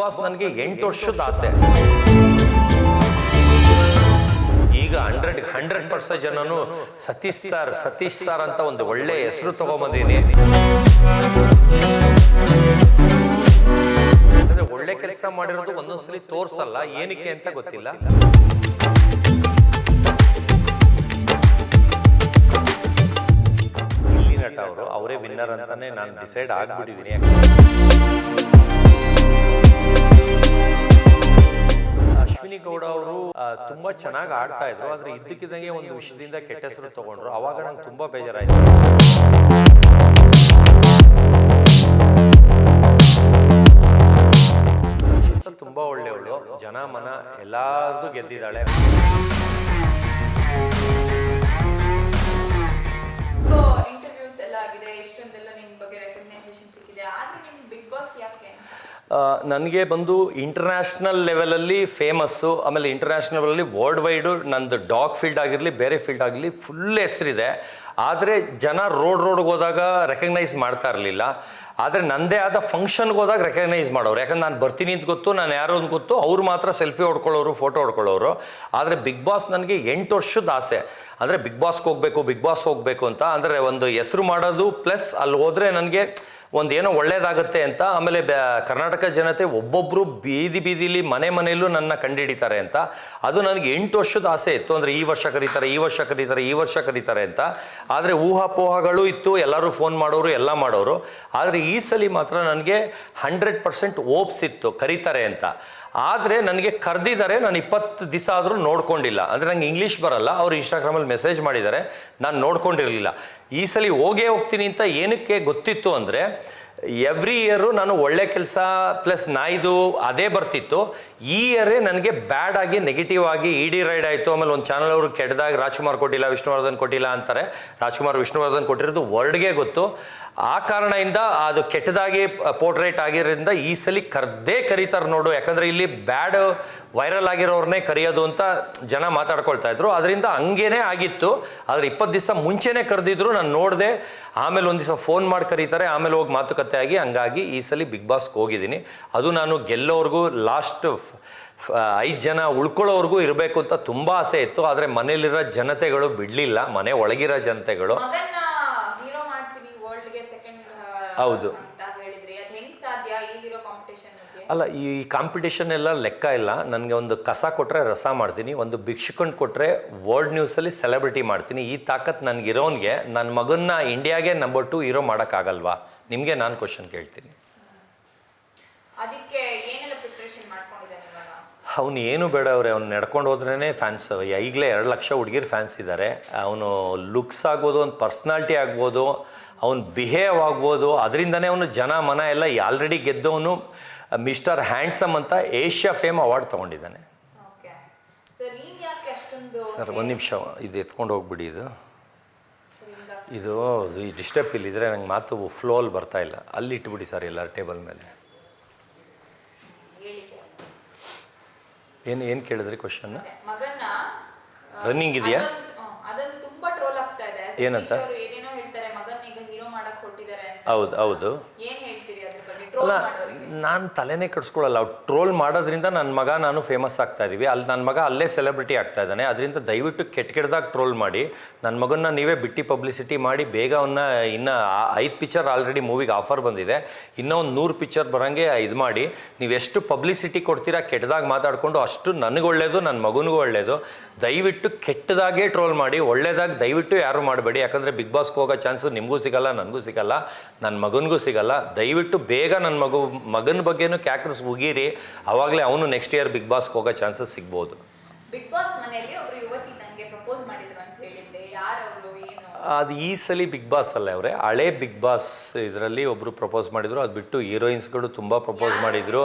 Boss ನನಗೆ ಎಂಟು ವರ್ಷದ ಆಸೆ. ಈಗ ಹಂಡ್ರೆಡ್ ಹಂಡ್ರೆಡ್ ಪರ್ಸೆಂಟ್ ಜನನು ಸತೀಶ್ ಸರ್ ಸತೀಶ್ ಸರ್ ಅಂತ ಒಂದು ಒಳ್ಳೆ ಹೆಸರು ತಗೊಂಬಂದೀನಿ. ಒಳ್ಳೆ ಕೆಲಸ ಮಾಡಿರೋದು ಒಂದೊಂದ್ಸಲಿ ತೋರ್ಸಲ್ಲ ಏನಕ್ಕೆ ಅಂತ ಗೊತ್ತಿಲ್ಲ. ಇಲ್ಲಿ ನಟ ಅವರು ಅವರೇ ವಿನ್ನರ್ ಅಂತಾನೆ ನಾನು ಡಿಸೈಡ್ ಆಗ್ಬಿಟ್ಟಿದ್ದೀನಿ ಅಶ್ವಿನಿ ಗೌಡ ಅವರು ತುಂಬಾ ಚೆನ್ನಾಗಿ ಆಡ್ತಾ ಇದ್ರು, ಆದ್ರೆ ಇದ್ದಕ್ಕಿದ್ದಂಗೆ ಒಂದು ವಿಷಯದಿಂದ ಕೆಟ್ಟ ಹೆಸರು ತಗೊಂಡ್ರು. ಅವಾಗ ನಂಗೆ ತುಂಬಾ ಬೇಜಾರಾಯ್ತು. ಚಿತ್ರ ತುಂಬಾ ಒಳ್ಳೆಯವಳು ಜನ, ಮನ ಎಲ್ಲಾರ್ದು ಗೆದ್ದಿದ್ದಾಳೆ. ಇಂಟರ್ವ್ಯೂಸ್ ಎಲ್ಲ ಆಗಿದೆ ಇಷ್ಟೊಂದೆಲ್ಲ ನಿಮ್ ಬಗ್ಗೆ ರೆಕಗ್ನೈಸೇಷನ್ ಸಿಕ್ಕಿದೆ ಆದ್ರೆ ನಿಮ್ ಬಿಗ್ ಬಾಸ್ ಯಾಕೆ ಅಂತ ನನಗೆ ಬಂದು ಇಂಟರ್ನ್ಯಾಷನಲ್ ಲೆವೆಲಲ್ಲಿ ಫೇಮಸ್ಸು ಆಮೇಲೆ ಇಂಟರ್ನ್ಯಾಷನಲಲ್ಲಿ ವರ್ಲ್ಡ್ ವೈಡು ನಂದು ಡಾಗ್ ಫೀಲ್ಡ್ ಆಗಿರಲಿ, ಬೇರೆ ಫೀಲ್ಡ್ ಆಗಿರಲಿ ಫುಲ್ ಹೆಸರಿದೆ. ಆದರೆ ಜನ ರೋಡ್ ರೋಡ್ಗೆ ಹೋದಾಗ ರೆಕಗ್ನೈಸ್ ಮಾಡ್ತಾ ಇರಲಿಲ್ಲ. ಆದರೆ ನನ್ನದೇ ಆದ ಫಂಕ್ಷನ್ಗೆ ಹೋದಾಗ ರೆಕಗ್ನೈಸ್ ಮಾಡೋರು. ಯಾಕಂದ್ರೆ ನಾನು ಬರ್ತೀನಿ ಅಂತ ಗೊತ್ತು, ನಾನು ಯಾರು ಅಂತ ಗೊತ್ತು, ಅವ್ರು ಮಾತ್ರ ಸೆಲ್ಫಿ ಹೊಡ್ಕೊಳ್ಳೋರು ಫೋಟೋ ಹೊಡ್ಕೊಳ್ಳೋರು. ಆದರೆ ಬಿಗ್ ಬಾಸ್ ನನಗೆ ಎಂಟು ವರ್ಷದ ಆಸೆ. ಅಂದರೆ ಬಿಗ್ ಬಾಸ್ಗೆ ಹೋಗಬೇಕು ಬಿಗ್ ಬಾಸ್ ಹೋಗಬೇಕು ಅಂತ. ಅಂದರೆ ಒಂದು ಹೆಸರು ಮಾಡೋದು ಪ್ಲಸ್ ಅಲ್ಲಿ ಹೋದರೆ ನನಗೆ ಒಂದು ಏನೋ ಒಳ್ಳೇದಾಗುತ್ತೆ ಅಂತ ಆಮೇಲೆ ಕರ್ನಾಟಕ ಜನತೆ ಒಬ್ಬೊಬ್ಬರು ಬೀದಿ ಬೀದಿಲಿ ಮನೆ ಮನೆಯಲ್ಲೂ ನನ್ನ ಕಂಡುಹಿಡಿತಾರೆ ಅಂತ. ಅದು ನನಗೆ ಎಂಟು ವರ್ಷದ ಆಸೆ ಇತ್ತು. ಅಂದರೆ ಈ ವರ್ಷ ಕರೀತಾರೆ, ಈ ವರ್ಷ ಕರೀತಾರೆ, ಈ ವರ್ಷ ಕರೀತಾರೆ ಅಂತ. ಆದರೆ ಊಹಾಪೋಹಗಳು ಇತ್ತು, ಎಲ್ಲರೂ ಫೋನ್ ಮಾಡೋರು, ಎಲ್ಲ ಮಾಡೋರು. ಆದರೆ ಈ ಸಲ ಮಾತ್ರ ನನಗೆ ಹಂಡ್ರೆಡ್ ಪರ್ಸೆಂಟ್ ಓಪ್ಸ್ ಇತ್ತು ಕರೀತಾರೆ ಅಂತ. ಆದರೆ ನನಗೆ ಕರೆದಿದ್ದಾರೆ, ನಾನು ಇಪ್ಪತ್ತು ದಿವಸ ಆದರೂ ನೋಡ್ಕೊಂಡಿಲ್ಲ. ಅಂದರೆ ನಂಗೆ ಇಂಗ್ಲೀಷ್ ಬರಲ್ಲ, ಅವರು ಇನ್ಸ್ಟಾಗ್ರಾಮಲ್ಲಿ ಮೆಸೇಜ್ ಮಾಡಿದ್ದಾರೆ, ನಾನು ನೋಡ್ಕೊಂಡಿರಲಿಲ್ಲ. ಈ ಸಲ ಹೋಗೇ ಹೋಗ್ತೀನಿ ಅಂತ ಏನಕ್ಕೆ ಗೊತ್ತಿತ್ತು ಅಂದರೆ ಎವ್ರಿ ಇಯರು ನಾನು ಒಳ್ಳೆ ಕೆಲಸ ಪ್ಲಸ್ ನಾಯ್ದು ಅದೇ ಬರ್ತಿತ್ತು. ಈ ಇಯರೇ ನನಗೆ ಬ್ಯಾಡ್ ಆಗಿ ನೆಗೆಟಿವ್ ಆಗಿ ಇಡಿ ರೈಡ್ ಆಯಿತು. ಆಮೇಲೆ ಒಂದು ಚಾನಲ್ ಅವರು ಕೆಡ್ದಾಗ ರಾಜ್ಕುಮಾರ್ ಕೊಟ್ಟಿಲ್ಲ, ವಿಷ್ಣುವರ್ಧನ್ ಕೊಟ್ಟಿಲ್ಲ ಅಂತಾರೆ. ರಾಜ್ಕುಮಾರ್, ವಿಷ್ಣುವರ್ಧನ್ ಕೊಟ್ಟಿರೋದು ವರ್ಡ್ಗೆ ಗೊತ್ತು. ಆ ಕಾರಣದಿಂದ ಅದು ಕೆಟ್ಟದಾಗಿ ಪೋರ್ಟ್ರೇಟ್ ಆಗಿರೋದ್ರಿಂದ ಈ ಸಲ ಕರ್ದೇ ಕರೀತಾರೆ ನೋಡು. ಯಾಕಂದ್ರೆ ಇಲ್ಲಿ ಬ್ಯಾಡ್ ವೈರಲ್ ಆಗಿರೋರನ್ನೇ ಕರೆಯೋದು ಅಂತ ಜನ ಮಾತಾಡ್ಕೊಳ್ತಾ ಇದ್ರು. ಅದರಿಂದ ಹಂಗೇನೆ ಆಗಿತ್ತು. ಆದ್ರೆ ಇಪ್ಪತ್ತು ದಿವಸ ಮುಂಚೆನೇ ಕರೆದಿದ್ರು. ನಾನು ನೋಡಿದೆ. ಆಮೇಲೆ ಒಂದು ದಿವಸ ಫೋನ್ ಮಾಡಿ ಕರೀತಾರೆ. ಆಮೇಲೆ ಹೋಗಿ ಮಾತುಕತೆ ಆಗಿ ಹಂಗಾಗಿ ಈ ಸಲ ಬಿಗ್ ಬಾಸ್ಗೆ ಹೋಗಿದ್ದೀನಿ. ಅದು ನಾನು ಗೆಲ್ಲೋರ್ಗೂ ಲಾಸ್ಟ್ ಐದು ಜನ ಉಳ್ಕೊಳ್ಳೋರ್ಗೂ ಇರಬೇಕು ಅಂತ ತುಂಬ ಆಸೆ ಇತ್ತು. ಆದರೆ ಮನೇಲಿರೋ ಜನತೆಗಳು ಬಿಡಲಿಲ್ಲ. ಮನೆ ಒಳಗಿರೋ ಜನತೆಗಳು ಮಗನ್ನ ಹೀರೋ ಮಾಡ್ತೀವಿ ವರ್ಲ್ಡ್ಗೆ ಸೆಕೆಂಡ್ ಹೌದು. ಅಂತ ಹೇಳಿದ್ರಿ ಅದ್ ಹೆಂಗ್ ಸಾಧ್ಯ ಈ ಹೀರೋ ಕಾಂಪಿಟೇಷನ್ ಅಲ್ಲ ಈ ಕಾಂಪಿಟೇಷನ್ ಎಲ್ಲ ಲೆಕ್ಕ ಇಲ್ಲ. ನನಗೆ ಒಂದು ಕಸ ಕೊಟ್ಟರೆ ರಸ ಮಾಡ್ತೀನಿ ಒಂದು ಭಿಕ್ಷುಕೊಂಡು ಕೊಟ್ಟರೆ ವರ್ಲ್ಡ್ ನ್ಯೂಸಲ್ಲಿ ಸೆಲೆಬ್ರಿಟಿ ಮಾಡ್ತೀನಿ. ಈ ತಾಕತ್ ನನಗಿರೋನ್ಗೆ ನನ್ನ ಮಗನ್ನ ಇಂಡಿಯಾಗೆ ನಂಬರ್ ಟು ಹೀರೋ ಮಾಡೋಕ್ಕಾಗಲ್ವಾ? ನಿಮಗೆ ನಾನು ಕ್ವಶನ್ ಕೇಳ್ತೀನಿ. ಅದಕ್ಕೆ ಏನೆಲ್ಲ ಪ್ರಿಪರೇಷನ್ ಮಾಡ್ಕೊಂಡಿದ್ದಾನೆ ಇವಾಗ? ಅವನು ಏನು ಬೇಡ ಅವ್ರೆ ಅವ್ನು ನಡ್ಕೊಂಡು ಹೋದ್ರೇ ಫ್ಯಾನ್ಸ್ ಈಗಲೇ ಎರಡು ಲಕ್ಷ ಹುಡುಗಿರು ಫ್ಯಾನ್ಸ್ ಇದ್ದಾರೆ ಅವನು ಲುಕ್ಸ್ ಆಗ್ಬೋದು ಒಂದು ಪರ್ಸ್ನಾಲ್ಟಿ ಆಗ್ಬೋದು. ಅವನು ಬಿಹೇವ್ ಆಗ್ಬೋದು ಅದರಿಂದನೇ ಅವನು ಜನ ಮನ ಎಲ್ಲ ಆಲ್ರೆಡಿ ಗೆದ್ದವನು ಮಿಸ್ಟರ್ ಹ್ಯಾಂಡ್ಸಮ್ ಅಂತ ಏಷ್ಯಾ ಫೇಮ್ ಅವಾರ್ಡ್ ತೊಗೊಂಡಿದ್ದಾನೆ. ಸರ್ ಒಂದು ನಿಮಿಷ ಇದು ಎತ್ಕೊಂಡು ಹೋಗ್ಬಿಡಿ ಇದು. ಇದು ಈ ಡಿಸ್ಟರ್ಬ್ ಇಲ್ಲಿದ್ರೆ ನಂಗೆ ಮಾತು ಫ್ಲೋ ಅಲ್ಲಿ ಬರ್ತಾ ಇಲ್ಲ. ಅಲ್ಲಿ ಇಟ್ಬಿಡಿ ಸರ್ ಎಲ್ಲರ ಟೇಬಲ್ ಮೇಲೆ. ಏನು ಏನು ಕೇಳಿದ್ರಿ ಕ್ವಶನ್ ರನ್ನಿಂಗ್ ಇದೆಯಾ? ಏನಂತ? ಸತೀಶ್ ಅವ್ರು ಏನೇನೋ ಹೇಳ್ತಾರೆ ಮಗನ್ ಈಗ ಹೀರೋ ಮಾಡಕ್ ಹೊರಟಿದ್ದಾರೆ ಅಂತ ಹೌದು ಹೌದು ಹೇಳ್ತೀರಿ ಅದ್ರ ಬಗ್ಗೆ ಟ್ರೋಲ್ ಅಲ್ಲ ನಾನು ತಲೆನೇ ಕೆಡಿಸ್ಕೊಳ್ಳಲ್ಲ. ಅವ್ರು ಟ್ರೋಲ್ ಮಾಡೋದ್ರಿಂದ ನನ್ನ ಮಗ ನಾನು ಫೇಮಸ್ ಆಗ್ತಾ ಇದ್ದೀವಿ ಅಲ್ಲಿ ನನ್ನ ಮಗ ಅಲ್ಲೇ ಸೆಲೆಬ್ರಿಟಿ ಆಗ್ತಾ ಇದ್ದಾನೆ. ಅದರಿಂದ ದಯವಿಟ್ಟು ಕೆಟ್ಟ ಕೆಟ್ಟದಾಗ ಟ್ರೋಲ್ ಮಾಡಿ ನನ್ನ ಮಗನ್ನ ನೀವೇ ಬಿಟ್ಟು ಪಬ್ಲಿಸಿಟಿ ಮಾಡಿ ಬೇಗ ಅವನ್ನ ಇನ್ನು ಐದು ಪಿಕ್ಚರ್ ಆಲ್ರೆಡಿ ಮೂವಿಗೆ ಆಫರ್ ಬಂದಿದೆ. ಇನ್ನೂ ಒಂದು ನೂರು ಪಿಕ್ಚರ್ ಬರೋಂಗೆ ಇದು ಮಾಡಿ. ನೀವು ಎಷ್ಟು ಪಬ್ಲಿಸಿಟಿ ಕೊಡ್ತೀರಾ ಕೆಟ್ಟದಾಗ ಮಾತಾಡಿಕೊಂಡು ಅಷ್ಟು ನನಗೆ ಒಳ್ಳೇದು ನನ್ನ ಮಗನಿಗೂ ಒಳ್ಳೇದು. ದಯವಿಟ್ಟು ಕೆಟ್ಟದಾಗೇ ಟ್ರೋಲ್ ಮಾಡಿ ಒಳ್ಳೇದಾಗಿ ದಯವಿಟ್ಟು ಯಾರು ಮಾಡಬೇಡಿ. ಯಾಕಂದರೆ ಬಿಗ್ ಬಾಸ್ಗೆ ಹೋಗೋ ಚಾನ್ಸು ನಿಮಗೂ ಸಿಗಲ್ಲ ನನಗೂ ಸಿಗಲ್ಲ ನನ್ನ ಮಗನಿಗೂ ಸಿಗಲ್ಲ. ದಯವಿಟ್ಟು ಬೇಗ ನನ್ನ ಮಗು ಮಗನ ಬಗ್ಗೆನೂ ಕ್ಯಾಕ್ರಸ್ ಉಗೀರಿ ಅವಾಗಲೇ ಅವನು ನೆಕ್ಸ್ಟ್ ಇಯರ್ ಬಿಗ್ ಬಾಸ್ಗೆ ಹೋಗೋ ಚಾನ್ಸಸ್ ಸಿಗ್ಬೋದು. ಬಿಗ್ ಬಾಸ್ ಮನೆಯಲ್ಲಿ ಒಬ್ರು ಯುವತಿ ನನಗೆ ಪ್ರಪೋಸ್ ಮಾಡಿದ್ರು ಅಂತ ಹೇಳಿದ್ದೆ. ಏನು? ಅದು ಈ ಸಲ ಬಿಗ್ ಬಾಸ್ ಅಲ್ಲ ಅವರೇ. ಹಳೆ ಬಿಗ್ ಬಾಸ್ ಇದರಲ್ಲಿ ಒಬ್ಬರು ಪ್ರಪೋಸ್ ಮಾಡಿದ್ರು. ಅದು ಬಿಟ್ಟು ಹೀರೋಯಿನ್ಸ್ಗಳು ತುಂಬ ಪ್ರಪೋಸ್ ಯಾರು? ಮಾಡಿದ್ರು.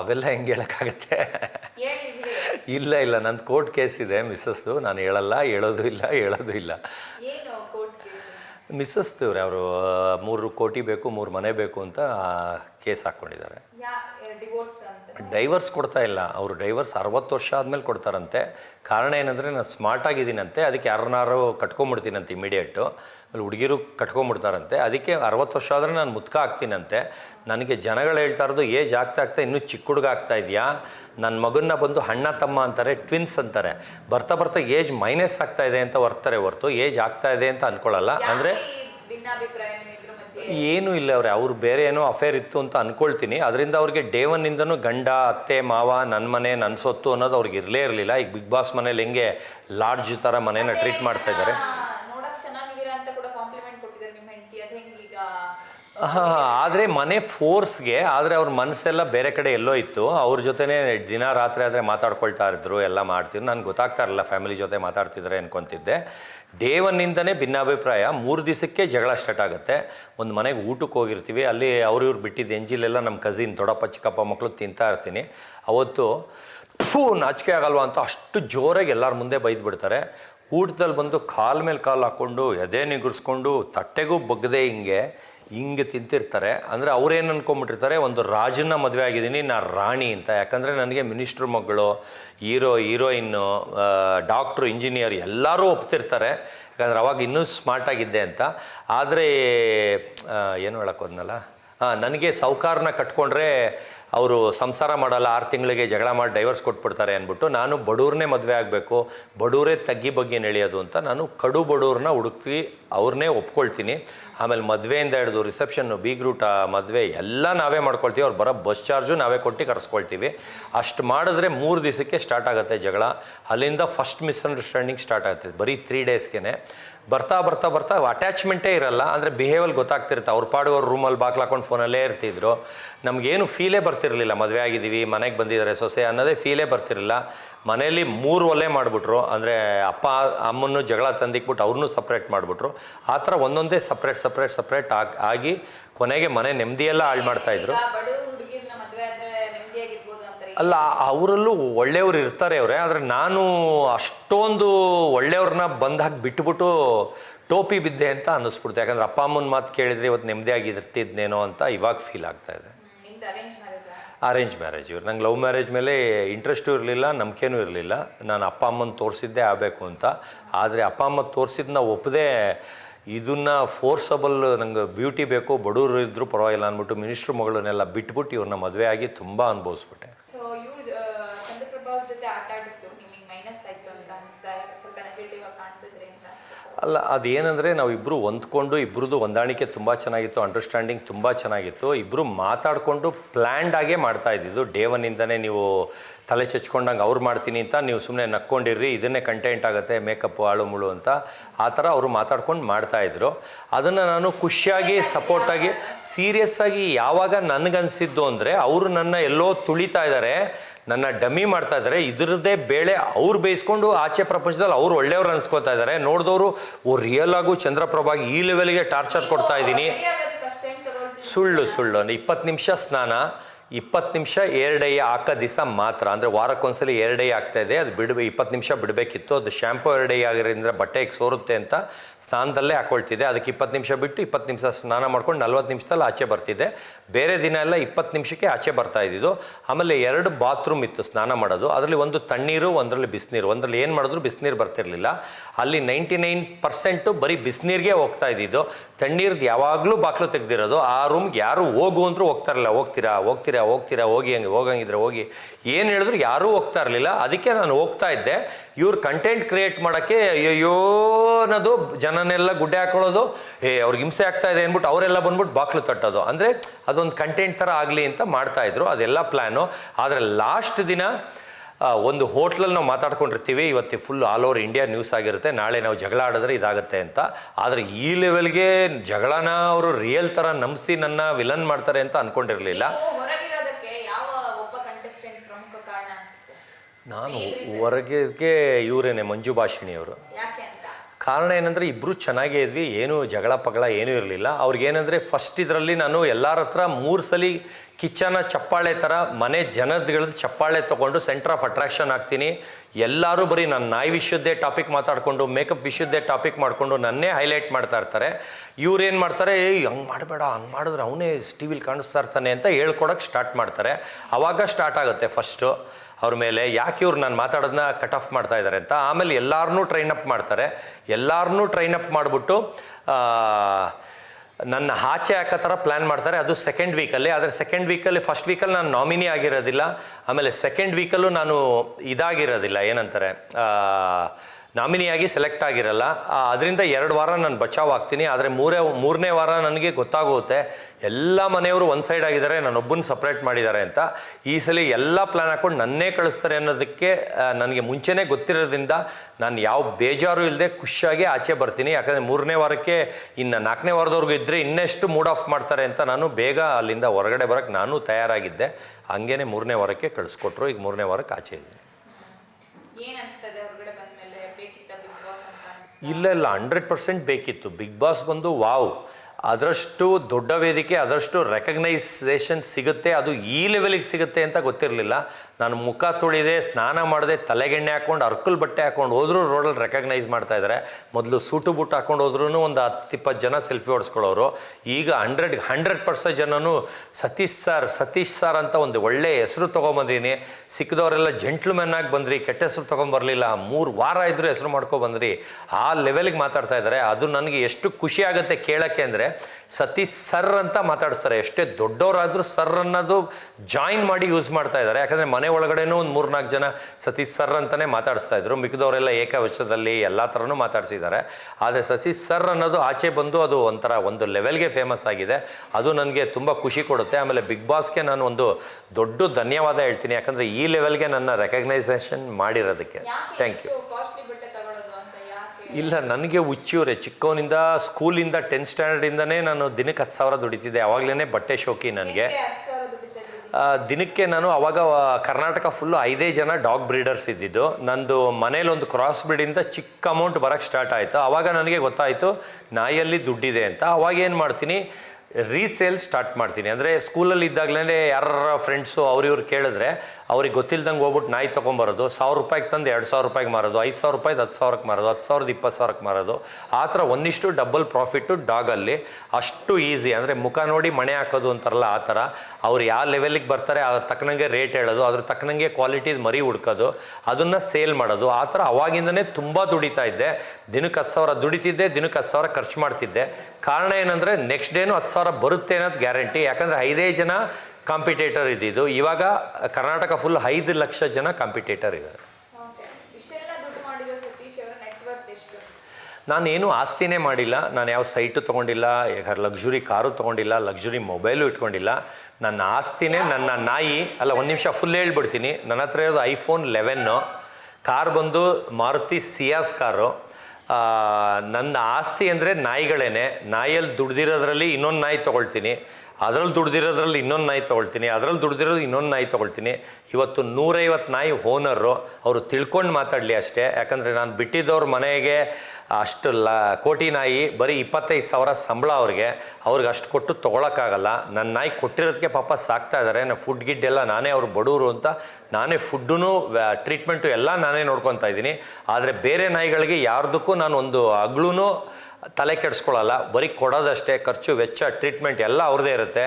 ಅವೆಲ್ಲ ಹೆಂಗೆ ಹೇಳೋಕ್ಕಾಗತ್ತೆ? ಇಲ್ಲ ಇಲ್ಲ. ನಂದು ಕೋರ್ಟ್ ಕೇಸ್ ಇದೆ ಮಿಸ್ಸಸ್ದು ನಾನು ಹೇಳಲ್ಲ ಹೇಳೋದು ಇಲ್ಲ ಹೇಳೋದು ಇಲ್ಲ. ಏನು? ಕೇಸ್ ಅವರು ಮೂರು ಕೋಟಿ ಬೇಕು ಮೂರು ಮನೆ ಬೇಕು ಅಂತ ಕೇಸ್ ಹಾಕ್ಕೊಂಡಿದ್ದಾರೆ. ಡಿವೋರ್ಸ್ ಕೊಡ್ತಾ ಇಲ್ಲ. ಅವರು ಡೈವರ್ಸ್ ಅರವತ್ತು ವರ್ಷ ಆದಮೇಲೆ ಕೊಡ್ತಾರಂತೆ. ಕಾರಣ ಏನಂದರೆ ನಾನು ಸ್ಮಾರ್ಟ್ ಆಗಿದ್ದೀನಂತೆ. ಅದಕ್ಕೆ ಯಾರನ್ನಾರು ಕಟ್ಕೊಂಬಿಡ್ತೀನಂತೆ ಇಮಿಡಿಯೇಟು ಅಲ್ಲಿ ಹುಡುಗಿರು ಕಟ್ಕೊಂಬಿಡ್ತಾರಂತೆ. ಅದಕ್ಕೆ ಅರವತ್ತು ವರ್ಷ ಆದರೆ ನಾನು ಮುತ್ಕ ಆಗ್ತೀನಂತೆ ನನಗೆ ಜನಗಳು ಹೇಳ್ತಾ ಇರೋದು ಏಜ್ ಆಗ್ತಾ ಆಗ್ತಾ ಇನ್ನೂ ಚಿಕ್ಕ ಹುಡುಗ ಆಗ್ತಾ ಇದೆಯಾ? ನನ್ನ ಮಗನ್ನ ಬಂದು ಅಣ್ಣ ತಮ್ಮ ಅಂತಾರೆ ಟ್ವಿನ್ಸ್ ಅಂತಾರೆ. ಬರ್ತಾ ಬರ್ತಾ ಏಜ್ ಮೈನಸ್ ಆಗ್ತಾ ಇದೆ ಅಂತ ಬರ್ತಾರೆ ಹೊರ್ತು ಏಜ್ ಆಗ್ತಾ ಇದೆ ಅಂತ ಅನ್ಕೊಳ್ಳಲ್ಲ ಅಂದರೆ ಏನೂ ಇಲ್ಲ ಅವ್ರೆ. ಅವ್ರು ಬೇರೆ ಏನೋ ಅಫೇರ್ ಇತ್ತು ಅಂತ ಅನ್ಕೊಳ್ತೀನಿ. ಅದರಿಂದ ಅವ್ರಿಗೆ ಡೇ ಒನ್ನಿಂದನೂ ಗಂಡ ಅತ್ತೆ ಮಾವ ನನ್ನ ಮನೆ ನನ್ನ ಸೊತ್ತು ಅನ್ನೋದು ಅವ್ರಿಗೆ ಇರಲೇ ಇರಲಿಲ್ಲ. ಈಗ ಬಿಗ್ ಬಾಸ್ ಮನೇಲಿ ಹೆಂಗೆ ಲಾಡ್ಜ್ ಥರ ಮನೇನ ಟ್ರೀಟ್ ಮಾಡ್ತಾ ಇದ್ದಾರೆ ನೋಡಕ್ ಚೆನ್ನಾಗಿದ್ದೀರಾ ಅಂತ ಕೂಡ ಕಾಂಪ್ಲಿಮೆಂಟ್ ಕೊಟ್ಟಿದ್ದಾರೆ ನಿಮ್ಮ ಹೆಂಡತಿ ಅದ್ ಹೆಂಗೀಗ ಹಾಂ ಆದರೆ ಮನೆ ಫೋರ್ಸ್ಗೆ ಆದರೆ ಅವ್ರ ಮನಸ್ಸೆಲ್ಲ ಬೇರೆ ಕಡೆ ಎಲ್ಲೋ ಇತ್ತು. ಅವ್ರ ಜೊತೆನೇ ದಿನ ರಾತ್ರಿ ಆದರೆ ಮಾತಾಡ್ಕೊಳ್ತಾ ಇದ್ರು, ಎಲ್ಲ ಮಾಡ್ತಿದ್ರು. ನನಗೆ ಗೊತ್ತಾಗ್ತಾ ಇರಲಿಲ್ಲ ಫ್ಯಾಮಿಲಿ ಜೊತೆ ಮಾತಾಡ್ತಿದ್ರೆ ಅನ್ಕೊತಿದ್ದೆ. ಡೇ ಒನ್ನಿಂದನೇ ಭಿನ್ನಾಭಿಪ್ರಾಯ. ಮೂರು ದಿವಸಕ್ಕೆ ಜಗಳ ಸ್ಟಾರ್ಟ್ ಆಗುತ್ತೆ. ಒಂದು ಮನೆಗೆ ಊಟಕ್ಕೆ ಹೋಗಿರ್ತೀವಿ. ಅಲ್ಲಿ ಅವ್ರು ಇವ್ರು ಬಿಟ್ಟಿದ್ದ ಎಂಜಿಲೆಲ್ಲ ನಮ್ಮ ಕಸಿನ್ ದೊಡ್ಡಪ್ಪ, ಚಿಕ್ಕಪ್ಪ ಮಕ್ಕಳು ತಿಂತಾ ಇರ್ತೀನಿ. ಅವತ್ತು ಫೂ, ನಾಚಿಕೆ ಆಗಲ್ವಾ ಅಂತ ಅಷ್ಟು ಜೋರಾಗಿ ಎಲ್ಲರ ಮುಂದೆ ಬೈದು ಬಿಡ್ತಾರೆ. ಊಟದಲ್ಲಿ ಬಂದು ಕಾಲ್ ಮೇಲೆ ಕಾಲು ಹಾಕ್ಕೊಂಡು ಎದೆ ನಿಗುರಿಸ್ಕೊಂಡು ತಟ್ಟೆಗೂ ಬಗ್ಗದೆ ಹಿಂಗೆ ಹಿಂಗೆ ತಿಂತಿರ್ತಾರೆ. ಅಂದರೆ ಅವ್ರೇನು ಅನ್ಕೊಂಬಿಟ್ಟಿರ್ತಾರೆ, ಒಂದು ರಾಜನ ಮದುವೆ ಆಗಿದ್ದೀನಿ, ನಾ ರಾಣಿ ಅಂತ. ಯಾಕಂದರೆ ನನಗೆ ಮಿನಿಸ್ಟ್ರ್ ಮಗಳು, ಹೀರೋ, ಹೀರೋಯಿನ್ನು ಡಾಕ್ಟ್ರು, ಇಂಜಿನಿಯರ್ ಎಲ್ಲರೂ ಒಪ್ತಿರ್ತಾರೆ. ಯಾಕಂದರೆ ಅವಾಗ ಇನ್ನೂ ಸ್ಮಾರ್ಟ್ ಆಗಿದ್ದೆ ಅಂತ. ಆದರೆ ಏನು ಹೇಳಕ್ಕೆ ಹೋದ್ನಲ್ಲ? ಹಾಂ ನನಗೆ ಸೌಕಾರನ ಕಟ್ಕೊಂಡ್ರೆ ಅವರು ಸಂಸಾರ ಮಾಡಲ್ಲ, ಆರು ತಿಂಗಳಿಗೆ ಜಗಳ ಮಾಡಿ ಡೈವರ್ಸ್ ಕೊಟ್ಬಿಡ್ತಾರೆ ಅಂದ್ಬಿಟ್ಟು ನಾನು ಬಡವ್ರನ್ನೇ ಮದುವೆ ಆಗಬೇಕು ಬಡವರೇ ತಗ್ಗಿ ಬಗ್ಗೆ ನೆಳೆಯೋದು ಅಂತ ನಾನು ಕಡು ಬಡವ್ರನ್ನ ಹುಡುಕ್ತಿ ಅವ್ರನ್ನೇ ಒಪ್ಕೊಳ್ತೀನಿ. ಆಮೇಲೆ ಮದುವೆಯಿಂದ ಹಿಡಿದು ರಿಸೆಪ್ಷನ್ನು ಬೀಗ್ರೂಟ ಮದುವೆ ಎಲ್ಲ ನಾವೇ ಮಾಡ್ಕೊಳ್ತೀವಿ. ಅವ್ರು ಬರೋ ಬಸ್ ಚಾರ್ಜು ನಾವೇ ಕೊಟ್ಟು ಕರೆಸ್ಕೊಳ್ತೀವಿ. ಅಷ್ಟು ಮಾಡಿದ್ರೆ ಮೂರು ದಿವಸಕ್ಕೆ ಸ್ಟಾರ್ಟ್ ಆಗುತ್ತೆ ಜಗಳ. ಅಲ್ಲಿಂದ ಫಸ್ಟ್ ಮಿಸ್ಅಂಡರ್ಸ್ಟ್ಯಾಂಡಿಂಗ್ ಸ್ಟಾರ್ಟ್ ಆಗುತ್ತೆ. ಬರೀ ತ್ರೀ ಡೇಸ್ಗೆ ಬರ್ತಾ ಬರ್ತಾ ಬರ್ತಾ ಅಟ್ಯಾಚ್ಮೆಂಟೇ ಇರಲ್ಲ. ಅಂದರೆ ಬಿಹೇವಲ್ ಗೊತ್ತಾಗ್ತಿರುತ್ತೆ. ಅವ್ರ ಪಾಡು ಅವ್ರ ರೂಮಲ್ಲಿ ಬಾಕ್ಲ ಹಾಕೊಂಡು ಫೋನಲ್ಲೇ ಇರ್ತಿದ್ರು. ನಮಗೇನು ಫೀಲೇ ಬರ್ತಿರಲಿಲ್ಲ. ಮದುವೆ ಆಗಿದ್ದೀವಿ, ಮನೆಗೆ ಬಂದಿದ್ದಾರೆ ಸೊಸೆ ಅನ್ನೋದೇ ಫೀಲೇ ಬರ್ತಿರಲಿಲ್ಲ. ಮನೆಯಲ್ಲಿ ಮೂರು ಒಲೆ ಮಾಡಿಬಿಟ್ರು. ಅಂದರೆ ಅಪ್ಪ, ಅಮ್ಮನ್ನು ಜಗಳ ತಂದಿಕ್ಬಿಟ್ಟು ಅವ್ರನ್ನೂ ಸಪ್ರೇಟ್ ಮಾಡಿಬಿಟ್ರು. ಆ ಥರ ಒಂದೊಂದೇ ಸಪ್ರೇಟ್ ಸಪ್ರೇಟ್ ಸಪ್ರೇಟ್ ಆಗಿ ಆಗಿ ಕೊನೆಗೆ ಮನೆ ನೆಮ್ಮದಿಯೆಲ್ಲ ಹಾಳು ಮಾಡ್ತಾಯಿದ್ರು ಅಲ್ಲ ಅವರಲ್ಲೂ ಒಳ್ಳೆಯವ್ರು ಇರ್ತಾರೆ ಅವರೇ ಆದರೆ ನಾನು ಅಷ್ಟೊಂದು ಒಳ್ಳೆಯವ್ರನ್ನ ಬಂದು ಹಾಕಿ ಬಿಟ್ಟುಬಿಟ್ಟು ಟೋಪಿ ಬಿದ್ದೆ ಅಂತ ಅನ್ನಿಸ್ಬಿಡ್ತು. ಯಾಕಂದ್ರೆ ಅಪ್ಪ ಅಮ್ಮನ ಮಾತು ಕೇಳಿದ್ರೆ ಇವತ್ತು ನೆಮ್ಮದಿಯಾಗಿ ಇರ್ತಿದ್ನೇನೋ ಅಂತ ಇವಾಗ ಫೀಲ್ ಆಗ್ತಾ ಇದೆ. ಹ್ಮ್, ಅರೇಂಜ್ ಮ್ಯಾರೇಜಾ ಅರೇಂಜ್ ಮ್ಯಾರೇಜ್ ಇವ್ರು ನಂಗೆ ಲವ್ ಮ್ಯಾರೇಜ್ ಮೇಲೆ ಇಂಟ್ರೆಸ್ಟು ಇರಲಿಲ್ಲ ನಂಬಿಕೆನೂ ಇರಲಿಲ್ಲ. ನಾನು ಅಪ್ಪ ಅಮ್ಮನ ತೋರಿಸಿದ್ದೇ ಆಗಬೇಕು ಅಂತ. ಆದರೆ ಅಪ್ಪ ಅಮ್ಮ ತೋರಿಸಿದ್ನ ಒಪ್ಪದೆ ಇದನ್ನ ಫೋರ್ಸಬಲ್ ನಂಗೆ ಬ್ಯೂಟಿ ಬೇಕು ಬಡವರು ಇದ್ದರೂ ಪರವಾಗಿಲ್ಲ ಅಂದ್ಬಿಟ್ಟು ಮಿನಿಸ್ಟ್ರ್ ಮಗಳನ್ನೆಲ್ಲ ಬಿಟ್ಬಿಟ್ಟು ಇವ್ರನ್ನ ಮದುವೆ ಆಗಿ ತುಂಬ ಅನುಭವಿಸ್ಬಿಟ್ಟೆ. ಅಲ್ಲ ಅದೇನೆಂದರೆ ನಾವು ಇಬ್ಬರು ಹೊಂದ್ಕೊಂಡು ಇಬ್ಬರದ್ದು ಹೊಂದಾಣಿಕೆ ತುಂಬ ಚೆನ್ನಾಗಿತ್ತು ಅಂಡರ್ಸ್ಟ್ಯಾಂಡಿಂಗ್ ತುಂಬ ಚೆನ್ನಾಗಿತ್ತು. ಇಬ್ಬರು ಮಾತಾಡಿಕೊಂಡು ಪ್ಲ್ಯಾಂಡ್ ಆಗೇ ಮಾಡ್ತಾ ಇದ್ದಿದ್ದು. ಡೇ ಒನ್ನಿಂದನೇ ನೀವು ತಲೆ ಚಚ್ಕೊಂಡಂಗೆ ಅವ್ರು ಮಾಡ್ತೀನಿ ಅಂತ ನೀವು ಸುಮ್ಮನೆ ನಕ್ಕೊಂಡಿರ್ರಿ ಇದನ್ನೇ ಕಂಟೆಂಟ್ ಆಗುತ್ತೆ ಮೇಕಪ್ ಆಳು ಮುಳು ಅಂತ ಆ ಥರ ಅವರು ಮಾತಾಡ್ಕೊಂಡು ಮಾಡ್ತಾಯಿದ್ರು ಅದನ್ನು ನಾನು ಖುಷಿಯಾಗಿ ಸಪೋರ್ಟಾಗಿ ಸೀರಿಯಸ್ ಆಗಿ ಯಾವಾಗ ನನಗನ್ಸಿದ್ದು ಅಂದರೆ ಅವರು ನನ್ನ ಎಲ್ಲೋ ತುಳಿತಾ ಇದ್ದಾರೆ ನನ್ನ ಡಮ್ಮಿ ಮಾಡ್ತಾ ಇದ್ದಾರೆ ಇದ್ರದ್ದೇ ಬೇಳೆ ಅವ್ರು ಬೇಯಿಸ್ಕೊಂಡು ಆಚೆ ಪ್ರಪಂಚದಲ್ಲಿ ಅವ್ರು ಒಳ್ಳೆಯವ್ರು ಅನ್ಸ್ಕೊತಾ ಇದ್ದಾರೆ ನೋಡಿದವರು ಓ ರಿಯಲ್ ಆಗು ಚಂದ್ರಪ್ರಭಾಗಿ ಈ ಲೆವೆಲ್ಗೆ ಟಾರ್ಚರ್ ಕೊಡ್ತಾ ಇದ್ದೀನಿ. ಸುಳ್ಳು ಸುಳ್ಳು. ಇಪ್ಪತ್ತು ನಿಮಿಷ ಸ್ನಾನ. ಇಪ್ಪತ್ತು ನಿಮಿಷ ಎರಡೇ ಹಾಕೋ ದಿವಸ ಮಾತ್ರ. ಅಂದರೆ ವಾರಕ್ಕೊಂದ್ಸಲಿ ಎರಡೈ ಆಗ್ತಾ ಇದೆ. ಅದು ಬಿಡು ಇಪ್ಪತ್ತು ನಿಮಿಷ ಬಿಡಬೇಕಿತ್ತು. ಅದು ಶ್ಯಾಂಪು ಎರಡೈ ಆಗಿರೋದ್ರಿಂದ ಬಟ್ಟೆಗೆ ಸೋರುತ್ತೆ ಅಂತ ಸ್ನಾನದಲ್ಲೇ ಹಾಕೊಳ್ತಿದ್ದೆ. ಅದಕ್ಕೆ ಇಪ್ಪತ್ತು ನಿಮಿಷ ಬಿಟ್ಟು ಇಪ್ಪತ್ತು ನಿಮಿಷ ಸ್ನಾನ ಮಾಡ್ಕೊಂಡು ನಲ್ವತ್ತು ನಿಮಿಷದಲ್ಲಿ ಆಚೆ ಬರ್ತಿದ್ದೆ. ಬೇರೆ ದಿನ ಎಲ್ಲ ಇಪ್ಪತ್ತು ನಿಮಿಷಕ್ಕೆ ಆಚೆ ಬರ್ತಾ ಇದ್ದಿದ್ದು. ಆಮೇಲೆ ಎರಡು ಬಾತ್ರೂಮ್ ಇತ್ತು ಸ್ನಾನ ಮಾಡೋದು. ಅದರಲ್ಲಿ ಒಂದು ತಣ್ಣೀರು, ಒಂದರಲ್ಲಿ ಬಿಸಿನೀರು. ಒಂದರಲ್ಲಿ ಏನು ಮಾಡಿದ್ರು ಬಿಸಿನೀರು ಬರ್ತಿರಲಿಲ್ಲ. ಅಲ್ಲಿ ನೈಂಟಿ ನೈನ್ ಪರ್ಸೆಂಟು ಬರೀ ಬಿಸಿನೀರಿಗೆ ಹೋಗ್ತಾ ಇದ್ದಿದ್ದು. ತಣ್ಣೀರ್ದು ಯಾವಾಗಲೂ ಬಾಕ್ಲು ತೆಗ್ದಿರೋದು. ಆ ರೂಮ್ಗೆ ಯಾರು ಹೋಗು ಅಂದರೂ ಹೋಗ್ತಾರಲ್ಲ ಹೋಗ್ತೀರಾ? ಹೋಗ್ತೀರಾ? ಹೋಗ್ತೀರಾ ಹೋಗ್ತೀರಾ, ಹೋಗಿ ಹಂಗೆ, ಹೋಗಂಗಿದ್ರೆ ಹೋಗಿ. ಏನು ಹೇಳಿದ್ರು ಯಾರೂ ಹೋಗ್ತಾ ಇರಲಿಲ್ಲ. ಅದಕ್ಕೆ ನಾನು ಹೋಗ್ತಾ ಇದ್ದೆ. ಇವ್ರು ಕಂಟೆಂಟ್ ಕ್ರಿಯೇಟ್ ಮಾಡೋಕ್ಕೆ ಅಯ್ಯೋ ಅನ್ನೋದು ಜನನೆಲ್ಲ ಗುಡ್ಡೆ ಹಾಕೊಳ್ಳೋದು. ಏ, ಅವ್ರಿಗೆ ಹಿಂಸೆ ಆಗ್ತಾ ಇದೆ ಅಂದ್ಬಿಟ್ಟು ಅವರೆಲ್ಲ ಬಂದ್ಬಿಟ್ಟು ಬಾಕ್ಲು ತಟ್ಟೋದು. ಅಂದರೆ ಅದೊಂದು ಕಂಟೆಂಟ್ ಥರ ಆಗಲಿ ಅಂತ ಮಾಡ್ತಾಯಿದ್ರು ಅದೆಲ್ಲ ಪ್ಲ್ಯಾನು ಆದರೆ ಲಾಸ್ಟ್ ದಿನ ಒಂದು ಹೋಟ್ಲಲ್ಲಿ ನಾವು ಮಾತಾಡ್ಕೊಂಡಿರ್ತೀವಿ. ಇವತ್ತು full all over India news ಆಗಿರುತ್ತೆ. ನಾಳೆ ನಾವು ಜಗಳ ಆಡಿದ್ರೆ ಇದಾಗುತ್ತೆ ಅಂತ. ಆದರೆ ಈ ಲೆವೆಲ್ಗೆ ಜಗಳನ ಅವರು ರಿಯಲ್ ಥರ ನಂಬಿಸಿ ನನ್ನ ವಿಲನ್ ಮಾಡ್ತಾರೆ ಅಂತ ಅಂದ್ಕೊಂಡಿರಲಿಲ್ಲ ನಾನು ಹೊರಗೆ ಇವರೇನೆ ಮಂಜು ಭಾಷಿಣಿಯವರು. ಕಾರಣ ಏನಂದರೆ ಇಬ್ಬರು ಚೆನ್ನಾಗೇ ಇದ್ವಿ, ಏನೂ ಜಗಳ ಪಗಳ ಏನೂ ಇರಲಿಲ್ಲ. ಅವ್ರಿಗೇನಂದರೆ ಫಸ್ಟ್ ಇದರಲ್ಲಿ ನಾನು ಎಲ್ಲರ ಹತ್ರ ಮೂರು ಸಲ ಕಿಚನ ಚಪ್ಪಾಳೆ ಥರ ಮನೆ ಜನದ್ಗಳದ್ದು ಚಪ್ಪಾಳೆ ತೊಗೊಂಡು ಸೆಂಟರ್ ಆಫ್ ಅಟ್ರಾಕ್ಷನ್ ಆಗ್ತೀನಿ ಎಲ್ಲರೂ ಬರೀ ನನ್ನ ನಾಯಿ ವಿಷಯದ್ದೇ ಟಾಪಿಕ್ ಮಾತಾಡಿಕೊಂಡು ಮೇಕಪ್ ವಿಷಯದ್ದೇ ಟಾಪಿಕ್ ಮಾಡಿಕೊಂಡು ನನ್ನೇ ಹೈಲೈಟ್ ಮಾಡ್ತಾ ಇರ್ತಾರೆ. ಇವ್ರು ಏನು ಮಾಡ್ತಾರೆ ಹಂಗೆ ಮಾಡಬೇಡ, ಹಂಗೆ ಮಾಡಿದ್ರೆ ಅವನೇ ಟಿ ವಿಲಿ ಕಾಣಿಸ್ತಾ ಇರ್ತಾನೆ ಅಂತ ಹೇಳ್ಕೊಡೋಕೆ ಸ್ಟಾರ್ಟ್ ಮಾಡ್ತಾರೆ. ಆವಾಗ ಸ್ಟಾರ್ಟ್ ಆಗುತ್ತೆ ಫಸ್ಟು ಅವ್ರ ಮೇಲೆ ಯಾಕೆ ಇವ್ರು ನಾನು ಮಾತಾಡೋದನ್ನ ಕಟ್ ಆಫ್ ಮಾಡ್ತಾ ಇದ್ದಾರೆ ಅಂತ ಆಮೇಲೆ ಎಲ್ಲರನ್ನೂ ಟ್ರೈನ್ ಅಪ್ ಮಾಡ್ತಾರೆ. ಎಲ್ಲರನ್ನೂ ಟ್ರೈನ್ ಅಪ್ ಮಾಡಿಬಿಟ್ಟು ನನ್ನ ಆಚೆ ಹಾಕೋ ಥರ ಪ್ಲ್ಯಾನ್ ಮಾಡ್ತಾರೆ. ಅದು ಸೆಕೆಂಡ್ ವೀಕಲ್ಲಿ ಆದರೆ ಸೆಕೆಂಡ್ ವೀಕಲ್ಲಿ ಫಸ್ಟ್ ವೀಕಲ್ಲಿ ನಾನು ನಾಮಿನಿ ಆಗಿರೋದಿಲ್ಲ. ಆಮೇಲೆ ಸೆಕೆಂಡ್ ವೀಕಲ್ಲೂ ನಾನು ಇದಾಗಿರೋದಿಲ್ಲ. ಏನಂತಾರೆ ನಾಮಿನಿಯಾಗಿ ಸೆಲೆಕ್ಟ್ ಆಗಿರಲ್ಲ. ಅದರಿಂದ ಎರಡು ವಾರ ನಾನು ಬಚಾವ್ ಆಗ್ತೀನಿ ಆದರೆ ಮೂರೇ, ಮೂರನೇ ವಾರ ನನಗೆ ಗೊತ್ತಾಗುತ್ತೆ ಎಲ್ಲ ಮನೆಯವರು ಒಂದು ಸೈಡ್ ಆಗಿದ್ದಾರೆ ನಾನೊಬ್ಬನ ಸಪ್ರೇಟ್ ಮಾಡಿದ್ದಾರೆ ಅಂತ. ಈ ಸಲ ಎಲ್ಲ ಪ್ಲ್ಯಾನ್ ಹಾಕ್ಕೊಂಡು ನನ್ನೇ ಕಳಿಸ್ತಾರೆ ಅನ್ನೋದಕ್ಕೆ ನನಗೆ ಮುಂಚೆನೇ ಗೊತ್ತಿರೋದ್ರಿಂದ ನಾನು ಯಾವ ಬೇಜಾರು ಇಲ್ಲದೆ ಖುಷಿಯಾಗಿ ಆಚೆ ಬರ್ತೀನಿ. ಯಾಕಂದರೆ ಮೂರನೇ ವಾರಕ್ಕೆ ಇನ್ನು ನಾಲ್ಕನೇ ವಾರದವರೆಗೂ ಇದ್ದರೆ ಇನ್ನೆಷ್ಟು ಮೂಡ್ ಆಫ್ ಮಾಡ್ತಾರೆ ಅಂತ ನಾನು ಬೇಗ ಅಲ್ಲಿಂದ ಹೊರಗಡೆ ಬರೋಕ್ಕೆ ನಾನು ತಯಾರಾಗಿದ್ದೆ. ಹಂಗೇನೆ ಮೂರನೇ ವಾರಕ್ಕೆ ಕಳಿಸ್ಕೊಟ್ರು. ಈಗ ಮೂರನೇ ವಾರಕ್ಕೆ ಆಚೆ ಇದ್ದೀನಿ ಏನ್ ಅನ್ಸ್ತದೆ ಹೊರಗಡೆ ಬಂದ್ಮೇಲೆ ಬೇಕಿತ್ತ ಬಿಗ್ ಬಾಸ್ ಅಂತ ಅನ್ಸ್ತಾ? ಇಲ್ಲ ಇಲ್ಲ ಹಂಡ್ರೆಡ್ ಪರ್ಸೆಂಟ್ ಬೇಕಿತ್ತು. ಬಿಗ್ ಬಾಸ್ ಬಂದು ವಾವ್. ಅದರಷ್ಟು ದೊಡ್ಡ ವೇದಿಕೆ, ಅದರಷ್ಟು ರೆಕಗ್ನೈಸೇಷನ್ ಸಿಗುತ್ತೆ. ಅದು ಈ ಲೆವೆಲಿಗೆ ಸಿಗುತ್ತೆ ಅಂತ ಗೊತ್ತಿರಲಿಲ್ಲ. ನಾನು ಮುಖ ತುಳಿದೆ, ಸ್ನಾನ ಮಾಡಿದೆ ತಲೆಗೆಣ್ಣೆ ಹಾಕೊಂಡು, ಅರ್ಕಲ್ ಬಟ್ಟೆ ಹಾಕೊಂಡು ಹೋದ್ರೂ ರೋಡಲ್ಲಿ ರೆಕಗ್ನೈಸ್ ಮಾಡ್ತಾ ಇದ್ದಾರೆ ಮೊದಲು ಸೂಟು ಬುಟ್ಟು ಹಾಕೊಂಡು ಹೋದ್ರೂ ಒಂದು ಹತ್ತು ಇಪ್ಪತ್ತು ಜನ ಸೆಲ್ಫಿ ಹೊಡ್ಸ್ಕೊಳ್ಳೋರು. ಈಗ ಹಂಡ್ರೆಡ್ ಹಂಡ್ರೆಡ್ ಪರ್ಸೆಂಟ್ ಜನನು ಸತೀಶ್ ಸರ್ ಸತೀಶ್ ಸರ್ ಅಂತ ಒಂದು ಒಳ್ಳೆ ಹೆಸರು ತೊಗೊಂಬಂದೀನಿ ಸಿಕ್ಕದವರೆಲ್ಲ ಜೆಂಟ್ಲ್ಮೆನ್ ಆಗಿ ಬಂದ್ರಿ, ಕೆಟ್ಟ ಹೆಸರು ತೊಗೊಂಬರ್ಲಿಲ್ಲ. ಮೂರು ವಾರ ಇದ್ರೂ ಹೆಸರು ಮಾಡ್ಕೊ ಬಂದ್ರಿ. ಆ ಲೆವೆಲ್ಗೆ ಮಾತಾಡ್ತಾ ಇದ್ದಾರೆ ಅದು ನನಗೆ ಎಷ್ಟು ಖುಷಿ ಆಗುತ್ತೆ ಕೇಳೋಕ್ಕೆ ಅಂದರೆ, ಸತೀಶ್ ಸರ್ ಅಂತ ಮಾತಾಡಿಸ್ತಾರೆ. ಎಷ್ಟೇ ದೊಡ್ಡವರಾದರೂ ಸರ್ ಅನ್ನೋದು ಜಾಯಿನ್ ಮಾಡಿ ಯೂಸ್ ಮಾಡ್ತಾ ಇದ್ದಾರೆ ಯಾಕಂದರೆ ಮನೆ ಒಳಗಡೆನೂ ಒಂದು ಮೂರ್ನಾಲ್ಕು ಜನ ಸತೀಶ್ ಸರ್ ಅಂತಲೇ ಮಾತಾಡಿಸ್ತಾ ಇದ್ರು. ಮಿಕ್ಕಿದವರೆಲ್ಲ ಏಕವಚದಲ್ಲಿ ಎಲ್ಲ ಥರನೂ ಮಾತಾಡ್ಸಿದ್ದಾರೆ. ಆದರೆ ಸತೀಶ್ ಸರ್ ಅನ್ನೋದು ಆಚೆ ಬಂದು ಅದು ಒಂಥರ ಒಂದು ಲೆವೆಲ್ಗೆ ಫೇಮಸ್ ಆಗಿದೆ. ಅದು ನನಗೆ ತುಂಬ ಖುಷಿ ಕೊಡುತ್ತೆ. ಆಮೇಲೆ ಬಿಗ್ ಬಾಸ್ಗೆ ನಾನು ಒಂದು ದೊಡ್ಡ ಧನ್ಯವಾದ ಹೇಳ್ತೀನಿ. ಯಾಕಂದರೆ ಈ ಲೆವೆಲ್ಗೆ ನನ್ನ ರೆಕಗ್ನೈಸೇಷನ್ ಮಾಡಿರೋದಕ್ಕೆ. ಥ್ಯಾಂಕ್ ಯು ಇಲ್ಲ ನನಗೆ ಹುಚ್ಚಿವ್ರೆ ಚಿಕ್ಕವನಿಂದ ಸ್ಕೂಲಿಂದ ಟೆಂತ್ ಸ್ಟ್ಯಾಂಡರ್ಡಿಂದನೇ ನಾನು ದಿನಕ್ಕೆ ಹತ್ತು ಸಾವಿರ ದುಡಿತಿದ್ದೆ. ಅವಾಗಲೇ ಬಟ್ಟೆ ಶೋಕಿ ನನಗೆ. ದಿನಕ್ಕೆ ನಾನು ಅವಾಗ ಕರ್ನಾಟಕ ಫುಲ್ಲು ಐದೇ ಜನ ಡಾಗ್ ಬ್ರೀಡರ್ಸ್ ಇದ್ದಿದ್ದು. ನಂದು ಒಂದು ಕ್ರಾಸ್ ಬ್ರೀಡಿಂದ ಚಿಕ್ಕ ಅಮೌಂಟ್ ಬರೋಕ್ಕೆ ಸ್ಟಾರ್ಟ್ ಆಯಿತು. ಆವಾಗ ನನಗೆ ಗೊತ್ತಾಯಿತು ನಾಯಲ್ಲಿ ದುಡ್ಡಿದೆ ಅಂತ. ಅವಾಗ ಏನು ಮಾಡ್ತೀನಿ ರೀಸೇಲ್ ಸ್ಟಾರ್ಟ್ ಮಾಡ್ತೀನಿ. ಅಂದರೆ ಸ್ಕೂಲಲ್ಲಿ ಇದ್ದಾಗಲೇ ಯಾರ ಫ್ರೆಂಡ್ಸು ಅವ್ರಿವ್ರು ಕೇಳಿದ್ರೆ ಅವ್ರಿಗೆ ಗೊತ್ತಿಲ್ದಂಗೆ ಹೋಗ್ಬಿಟ್ಟು ನಾಯಿ ತೊಗೊಂಬರೋದು, ಸಾವಿರ ರೂಪಾಯಿಗೆ ತಂದು ಎರಡು ಸಾವಿರ ರೂಪಾಯಿಗೆ ಮಾರೋದು, ಐದು ಸಾವಿರ ರೂಪಾಯ್ದು ಹತ್ತು ಸಾವಿರಕ್ಕೆ ಮಾರೋದು, ಹತ್ತು ಸಾವಿರದ ಇಪ್ಪತ್ತು ಸಾವಿರಕ್ಕೆ ಮಾರೋದು. ಆ ಥರ ಒಂದಿಷ್ಟು ಡಬಲ್ ಪ್ರಾಫಿಟ್ಟು ಡಾಗಲ್ಲಿ ಅಷ್ಟು ಈಸಿ ಅಂದರೆ ಮುಖ ನೋಡಿ ಮಣೆ ಹಾಕೋದು ಅಂತಾರಲ್ಲ ಆ ಥರ. ಅವ್ರು ಯಾವ ಲೆವೆಲಿಗೆ ಬರ್ತಾರೆ, ಅದ್ರ ತಕ್ಕನಂಗೆ ರೇಟ್ ಹೇಳೋದು, ಅದ್ರ ತಕ್ಕನಂಗೆ ಕ್ವಾಲಿಟಿ ಮರಿ ಹುಡ್ಕೋದು, ಅದನ್ನು ಸೇಲ್ ಮಾಡೋದು. ಆ ಥರ ಅವಾಗಿಂದನೇ ತುಂಬ ದುಡಿತಾ ಇದ್ದೆ. ದಿನಕ್ಕೆ ಹತ್ತು ಸಾವಿರ ದುಡಿತಿದ್ದೆ, ದಿನಕ್ಕೆ ಹತ್ತು ಸಾವಿರ ಖರ್ಚು ಮಾಡ್ತಿದ್ದೆ. ಕಾರಣ ಏನಂದರೆ ನೆಕ್ಸ್ಟ್ ಡೇನು ಹತ್ತು ಸಾವಿರ ಬರುತ್ತೆ ಅನ್ನೋದು ಗ್ಯಾರಂಟಿ ಯಾಕಂದರೆ ಐದೇ ಜನ ಕಾಂಪಿಟೇಟರ್ ಇದ್ದಿದ್ದು. ಇವಾಗ ಕರ್ನಾಟಕ ಫುಲ್ ಐದು ಲಕ್ಷ ಜನ ಕಾಂಪಿಟೇಟರ್ ಇದ್ದಾರೆ. ಎಷ್ಟು? ನಾನೇನು ಆಸ್ತಿನೇ ಮಾಡಿಲ್ಲ. ನಾನು ಯಾವ ಸೈಟು ತೊಗೊಂಡಿಲ್ಲ ಲಕ್ಸುರಿ ಕಾರು ತೊಗೊಂಡಿಲ್ಲ ಲಕ್ಸುರಿ ಮೊಬೈಲು ಇಟ್ಕೊಂಡಿಲ್ಲ. ನನ್ನ ಆಸ್ತಿನೇ ನನ್ನ ನಾಯಿ ಅಲ್ಲ ಒಂದು ನಿಮಿಷ ಫುಲ್ ಹೇಳ್ಬಿಡ್ತೀನಿ. ನನ್ನ ಹತ್ರ ಇರೋದು ಐಫೋನ್ ಲೆವೆನ್ನು ಕಾರ್ ಬಂದು ಮಾರುತಿ ಸಿಯಾಸ್ ಕಾರು ನನ್ನ ಆಸ್ತಿ ಅಂದರೆ ನಾಯಿಗಳೇನೆ. ನಾಯಲ್ಲಿ ದುಡ್ದಿರೋದ್ರಲ್ಲಿ ಇನ್ನೊಂದು ನಾಯಿ ತೊಗೊಳ್ತೀನಿ. ಅದರಲ್ಲಿ ದುಡ್ದಿರೋದ್ರಲ್ಲಿ ಇನ್ನೊಂದು ನಾಯಿ ತೊಗೊಳ್ತೀನಿ ಅದರಲ್ಲಿ ದುಡ್ದಿರೋದು ಇನ್ನೊಂದು ನಾಯಿ ತೊಗೊಳ್ತೀನಿ. ಇವತ್ತು ನೂರೈವತ್ತು ನಾಯಿ ಓನರು ಅವರು ತಿಳ್ಕೊಂಡು ಮಾತಾಡಲಿ ಅಷ್ಟೇ. ಯಾಕಂದರೆ ನಾನು ಬಿಟ್ಟಿದ್ದವ್ರ ಮನೆಗೆ ಅಷ್ಟು ಲ, ಕೋಟಿ ನಾಯಿ, ಬರೀ ಇಪ್ಪತ್ತೈದು ಸಾವಿರ ಸಂಬಳ ಅವ್ರಿಗೆ. ಅವ್ರಿಗೆ ಅಷ್ಟು ಕೊಟ್ಟು ತೊಗೊಳಕ್ಕಾಗಲ್ಲ. ನನ್ನ ನಾಯಿ ಕೊಟ್ಟಿರೋದಕ್ಕೆ ಪಾಪ ಸಾಕ್ತಾ ಇದ್ದಾರೆ ನಾನು ಫುಡ್ ಗಿಡ್ ಎಲ್ಲ ನಾನೇ ಅವ್ರು ಬಡವರು ಅಂತ ನಾನೇ ಫುಡ್ಡೂ ಟ್ರೀಟ್ಮೆಂಟು ಎಲ್ಲ ನಾನೇ ನೋಡ್ಕೊತಾ ಇದ್ದೀನಿ. ಆದರೆ ಬೇರೆ ನಾಯಿಗಳಿಗೆ ಯಾರ್ದಕ್ಕೂ ನಾನು ಒಂದು ಹಗ್ಲೂ ತಲೆ ಕೆಡಿಸ್ಕೊಳ್ಳಲ್ಲ, ಬರೀ ಕೊಡೋದಷ್ಟೇ, ಖರ್ಚು, ವೆಚ್ಚ ಟ್ರೀಟ್ಮೆಂಟ್ ಎಲ್ಲ ಅವ್ರದ್ದೇ ಇರುತ್ತೆ.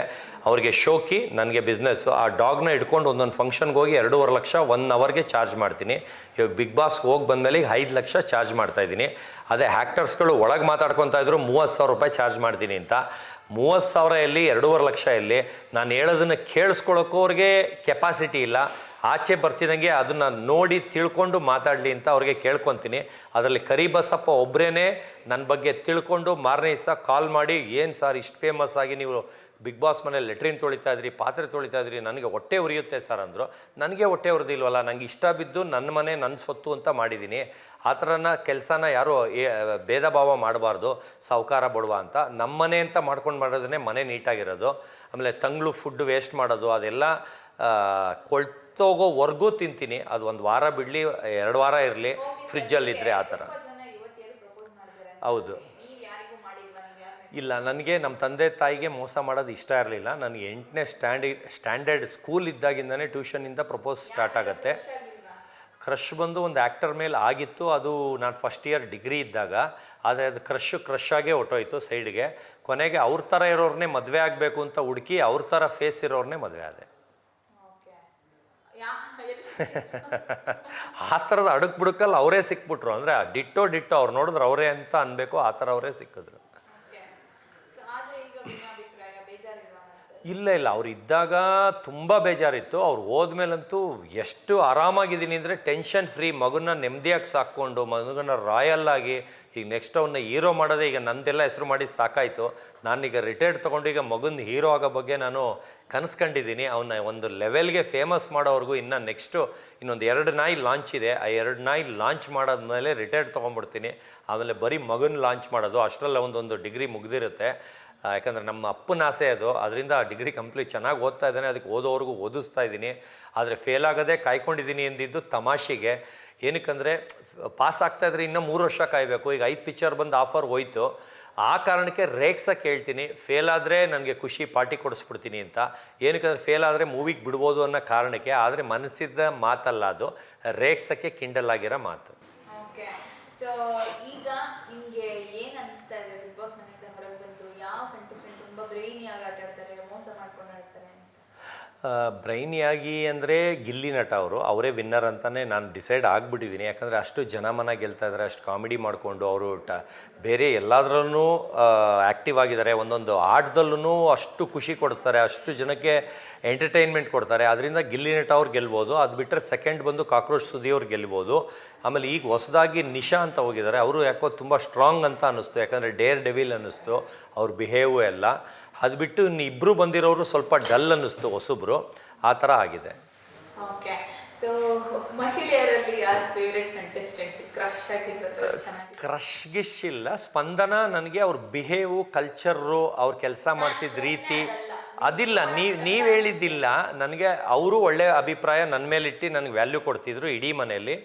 ಅವ್ರಿಗೆ ಶೋಕಿ, ನನಗೆ ಬಿಸ್ನೆಸ್ಸು ಆ ಡಾಗ್ನ ಇಟ್ಕೊಂಡು ಒಂದೊಂದು ಫಂಕ್ಷನ್ಗೆ ಹೋಗಿ ಎರಡೂವರೆ ಲಕ್ಷ ಒನ್ ಅವರ್ಗೆ ಚಾರ್ಜ್ ಮಾಡ್ತೀನಿ. ಇವಾಗ ಬಿಗ್ ಬಾಸ್ಗೆ ಹೋಗಿ ಬಂದಮೇಲೆ ಐದು ಲಕ್ಷ ಚಾರ್ಜ್ ಮಾಡ್ತಾ ಇದ್ದೀನಿ. ಅದೇ ಆ್ಯಕ್ಟರ್ಸ್ಗಳು ಒಳಗೆ ಮಾತಾಡ್ಕೊತಾ ಇದ್ರು ಮೂವತ್ತು ಸಾವಿರ ರೂಪಾಯಿ ಚಾರ್ಜ್ ಮಾಡ್ತೀನಿ ಅಂತ. ಮೂವತ್ತು ಸಾವಿರ ಎಲ್ಲಿ, ಎರಡೂವರೆ ಲಕ್ಷ ಎಲ್ಲಿ, ನಾನು ಹೇಳೋದನ್ನು ಕೇಳಿಸ್ಕೊಳ್ಳೋಕ್ಕೂ ಅವ್ರಿಗೆ ಕೆಪಾಸಿಟಿ ಇಲ್ಲ. ಆಚೆ ಬರ್ತಿದ್ದಂಗೆ ಅದನ್ನು ನೋಡಿ ತಿಳ್ಕೊಂಡು ಮಾತಾಡಲಿ ಅಂತ ಅವ್ರಿಗೆ ಕೇಳ್ಕೊತೀನಿ. ಅದರಲ್ಲಿ ಕರಿಬಸಪ್ಪ ಒಬ್ಬರೇ ನನ್ನ ಬಗ್ಗೆ ತಿಳ್ಕೊಂಡು ಮಾರನೇ ದಿವಸ ಕಾಲ್ ಮಾಡಿ, ಏನು ಸರ್ ಇಷ್ಟು ಫೇಮಸ್ ಆಗಿ ನೀವು ಬಿಗ್ ಬಾಸ್ ಮನೇಲಿ ಲೆಟ್ರಿನ್ ತೊಳಿತಾ ಇದ್ರಿ, ಪಾತ್ರೆ ತೊಳಿತಾ ಇದ್ರಿ, ನನಗೆ ಹೊಟ್ಟೆ ಉರಿಯುತ್ತೆ ಸರ್ ಅಂದರು. ನನಗೆ ಹೊಟ್ಟೆ ಉರಿದಿಲ್ವಲ್ಲ ನನಗೆ ಇಷ್ಟ ಬಿದ್ದು ನನ್ನ ಮನೆ ನನ್ನ ಸೊತ್ತು ಅಂತ ಮಾಡಿದ್ದೀನಿ ಆ ಥರನ ಕೆಲಸನ ಯಾರೂ ಭೇದ ಭಾವ ಮಾಡಬಾರ್ದು, ಸಾವುಕಾರ ಬಡವ ಅಂತ. ನಮ್ಮ ಮನೆ ಅಂತ ಮಾಡ್ಕೊಂಡು ಮಾಡೋದನ್ನೇ ಮನೆ ನೀಟಾಗಿರೋದು. ಆಮೇಲೆ ತಂಗ್ಳು ಫುಡ್ ವೇಸ್ಟ್ ಮಾಡೋದು, ಅದೆಲ್ಲ ಕೊಳ್ತೋಗೋವರೆಗೂ ತಿಂತೀನಿ. ಅದು ಒಂದು ವಾರ ಬಿಡಲಿ ಎರಡು ವಾರ ಇರಲಿ ಫ್ರಿಜ್ಜಲ್ಲಿದ್ದರೆ ಆ ಥರ ಹೌದು. ಇಲ್ಲ ನನಗೆ ನಮ್ಮ ತಂದೆ ತಾಯಿಗೆ ಮೋಸ ಮಾಡೋದು ಇಷ್ಟ ಇರಲಿಲ್ಲ. ನನಗೆ ಎಂಟನೇ ಸ್ಟ್ಯಾಂಡಿ ಸ್ಟ್ಯಾಂಡರ್ಡ್ ಸ್ಕೂಲ್ ಇದ್ದಾಗಿಂದನೇ ಟ್ಯೂಷನಿಂದ ಪ್ರಪೋಸ್ ಸ್ಟಾರ್ಟ್ ಆಗುತ್ತೆ. ಕ್ರಷ್ ಬಂದು ಒಂದು ಆ್ಯಕ್ಟರ್ ಮೇಲೆ ಆಗಿತ್ತು. ಅದು ನಾನು ಫಸ್ಟ್ ಇಯರ್ ಡಿಗ್ರಿ ಇದ್ದಾಗ. ಆದರೆ ಅದು ಕ್ರಶ್ ಕ್ರಶ್ ಆಗೇ ಹೊಟ್ಟೋಯ್ತು ಸೈಡ್ಗೆ. ಕೊನೆಗೆ ಅವ್ರ ಥರ ಇರೋರ್ನೇ ಮದುವೆ ಆಗಬೇಕು ಅಂತ ಹುಡುಕಿ ಅವ್ರ ಥರ ಫೇಸ್ ಇರೋರನ್ನೇ ಮದುವೆ ಆದೆ. ಆ ಥರದ ಅಡುಕ್ ಬುಡುಕಲ್ಲಿ ಅವರೇ ಸಿಕ್ಬಿಟ್ರು. ಅಂದರೆ ಡಿಟ್ಟೋ ಡಿಟ್ಟೋ ಅವ್ರು ನೋಡಿದ್ರೆ ಅವರೇ ಅಂತ ಅನ್ಬೇಕು, ಆ ಥರ ಅವರೇ ಸಿಕ್ಕಿದ್ರು ಓಕೆ ಸೊ ಆದ್ರೆ ಈಗ ಭಿನ್ನಾಭಿಪ್ರಾಯ ಬೇಜಾರಿಲ್ವಾ ಸರ್ ಇಲ್ಲ ಇಲ್ಲ. ಅವ್ರು ಇದ್ದಾಗ ತುಂಬ ಬೇಜಾರಿತ್ತು. ಅವ್ರು ಹೋದ್ಮೇಲಂತೂ ಎಷ್ಟು ಆರಾಮಾಗಿದ್ದೀನಿ ಅಂದರೆ ಟೆನ್ಷನ್ ಫ್ರೀ. ಮಗುನ ನೆಮ್ಮದಿಯಾಗಿ ಸಾಕ್ಕೊಂಡು ಮಗುನ ಆಗಿ, ಈಗ ನೆಕ್ಸ್ಟ್ ಅವನ್ನ ಹೀರೋ ಮಾಡೋದೇ ಈಗ ನಂದೆಲ್ಲ ಹೆಸರು ಮಾಡಿ ಸಾಕಾಯಿತು. ನಾನೀಗ ರಿಟೈರ್ಡ್ ತೊಗೊಂಡು ಈಗ ಮಗುನ ಹೀರೋ ಆಗೋ ಬಗ್ಗೆ ನಾನು ಕನಸ್ಕೊಂಡಿದ್ದೀನಿ. ಅವನ್ನ ಒಂದು ಲೆವೆಲ್ಗೆ ಫೇಮಸ್ ಮಾಡೋವರೆಗೂ ಇನ್ನು ನೆಕ್ಸ್ಟು ಇನ್ನೊಂದು ಎರಡು ನಾಯಿ ಲಾಂಚ್ ಇದೆ. ಆ ಎರಡು ನಾಯಿ ಲಾಂಚ್ ಮಾಡಾದ್ಮೇಲೆ ರಿಟೈರ್ಡ್ ತೊಗೊಂಡ್ಬಿಡ್ತೀನಿ. ಆಮೇಲೆ ಬರೀ ಮಗುನ ಲಾಂಚ್ ಮಾಡೋದು, ಅಷ್ಟರಲ್ಲೇ ಒಂದೊಂದು ಡಿಗ್ರಿ ಮುಗ್ದಿರುತ್ತೆ. ಯಾಕಂದರೆ ನಮ್ಮ ಅಪ್ಪನ ಆಸೆ ಅದು. ಅದರಿಂದ ಡಿಗ್ರಿ ಕಂಪ್ಲೀಟ್ ಚೆನ್ನಾಗಿ ಓದ್ತಾ ಇದ್ದಾನೆ. ಅದಕ್ಕೆ ಓದೋವರೆಗೂ ಓದಿಸ್ತಾ ಇದ್ದೀನಿ. ಆದರೆ ಫೇಲ್ ಆಗೋದೇ ಕಾಯ್ಕೊಂಡಿದ್ದೀನಿ ಎಂದಿದ್ದು ತಮಾಷೆಗೆ. ಏನಕ್ಕಂದರೆ, ಪಾಸ್ ಆಗ್ತಾಯಿದ್ರೆ ಇನ್ನೂ ಮೂರು ವರ್ಷ ಕಾಯಬೇಕು. ಈಗ ಐದು ಪಿಕ್ಚರ್ ಬಂದು ಆಫರ್ ಹೋಯ್ತು. ಆ ಕಾರಣಕ್ಕೆ ರೇಗ್ಸಕ್ಕೆ ಹೇಳ್ತೀನಿ ಫೇಲ್ ಆದರೆ ನನಗೆ ಖುಷಿ ಪಾರ್ಟಿ ಕೊಡಿಸ್ಬಿಡ್ತೀನಿ ಅಂತ. ಏನಕ್ಕಂದ್ರೆ ಫೇಲ್ ಆದರೆ ಮೂವಿಗೆ ಬಿಡ್ಬೋದು ಅನ್ನೋ ಕಾರಣಕ್ಕೆ. ಆದರೆ ಮನಸ್ಸಿದ್ದ ಮಾತಲ್ಲ ಅದು. ರೇಕ್ಸಕ್ಕೆ ಕಿಂಡಲ್ ಆಗಿರೋ ಮಾತು. ಈಗ ನಿಮಗೆ ಏನ್ ಅನಿಸ್ತಾ ಇದೆ ಬಿಗ್ ಬಾಸ್ ಮನೆಯಿಂದ ಹೊರಗೆ ಬಂದು ಯಾವ ಕಂಟೆಸ್ಟೆಂಟ್ ತುಂಬಾ ಬ್ರೈನಿಯಾಗಿ ಆಟ ಆಡ್ತಾರೆ ಮೋಸ ಮಾಡ್ಕೊಂಡು ಆಡ್ತಾರೆ ಅಂತ ಬ್ರೈನಿಯಾಗಿ ಅಂದರೆ ಗಿಲ್ಲಿ ನಟ ಅವರು. ಅವರೇ ವಿನ್ನರ್ ಅಂತಲೇ ನಾನು ಡಿಸೈಡ್ ಆಗಿಬಿಟ್ಟಿದ್ದೀನಿ ಯಾಕಂದರೆ ಅಷ್ಟು ಜನಮನ ಗೆಲ್ತಾ ಇದ್ದಾರೆ ಅಷ್ಟು ಕಾಮಿಡಿ ಮಾಡಿಕೊಂಡು ಅವರು ಟ, ಬೇರೆ ಎಲ್ಲದರಲ್ಲೂ ಆ್ಯಕ್ಟಿವ್ ಆಗಿದ್ದಾರೆ. ಒಂದೊಂದು ಆಟದಲ್ಲೂ ಅಷ್ಟು ಖುಷಿ ಕೊಡಿಸ್ತಾರೆ, ಅಷ್ಟು ಜನಕ್ಕೆ ಎಂಟರ್ಟೈನ್ಮೆಂಟ್ ಕೊಡ್ತಾರೆ. ಅದರಿಂದ ಗಿಲ್ಲಿ ನಟ ಅವ್ರು ಗೆಲ್ಬೋದು. ಅದು ಬಿಟ್ಟರೆ ಸೆಕೆಂಡ್ ಬಂದು ಕಾಕ್ರೋಚ್ ಸುದಿ ಅವ್ರು ಗೆಲ್ಬೋದು. ಆಮೇಲೆ ಈಗ ಹೊಸದಾಗಿ ನಿಶಾ ಅಂತ ಹೋಗಿದ್ದಾರೆ. ಅವರು ಯಾಕೋ ತುಂಬ ಸ್ಟ್ರಾಂಗ್ ಅಂತ ಅನ್ನಿಸ್ತು ಯಾಕಂದರೆ ಡೇರ್ ಡೆವಿಲ್ ಅನ್ನಿಸ್ತು. ಅವ್ರ ಬಿಹೇವು ಎಲ್ಲ. ಅದು ಬಿಟ್ಟು ಇನ್ನು ಇಬ್ಬರು ಬಂದಿರೋರು ಸ್ವಲ್ಪ ಡಲ್ ಅನ್ನಿಸ್ತು ಹೊಸಬ್ರು. ಆ ಥರ ಆಗಿದೆ. ಓಕೆ. ಸೊ ಮಹಿಳೆಯರಲ್ಲಿ ಯಾರು ಫೇವ್ರೆಟ್ ಕಂಟೆಸ್ಟೆಂಟ್ ಕ್ರಶ್ ಆಗಿದ್ದು ಚೆನ್ನಾಗಿ? ಕ್ರಶ್ ಗಿಶ್ ಇಲ್ಲ. ಸ್ಪಂದನ ನನಗೆ ಅವ್ರ ಬಿಹೇವು ಕಲ್ಚರು ಅವ್ರು ಕೆಲಸ ಮಾಡ್ತಿದ್ದ ರೀತಿ. ಅದಿಲ್ಲ ನೀವು ನೀವು ಹೇಳಿದ್ದಿಲ್ಲ ನನಗೆ ಅವರು ಒಳ್ಳೆ ಅಭಿಪ್ರಾಯ ನನ್ನ ಮೇಲಿಟ್ಟು ನನಗೆ ವ್ಯಾಲ್ಯೂ ಕೊಡ್ತಿದ್ರು ಇಡೀ ಮನೆಯಲ್ಲಿ.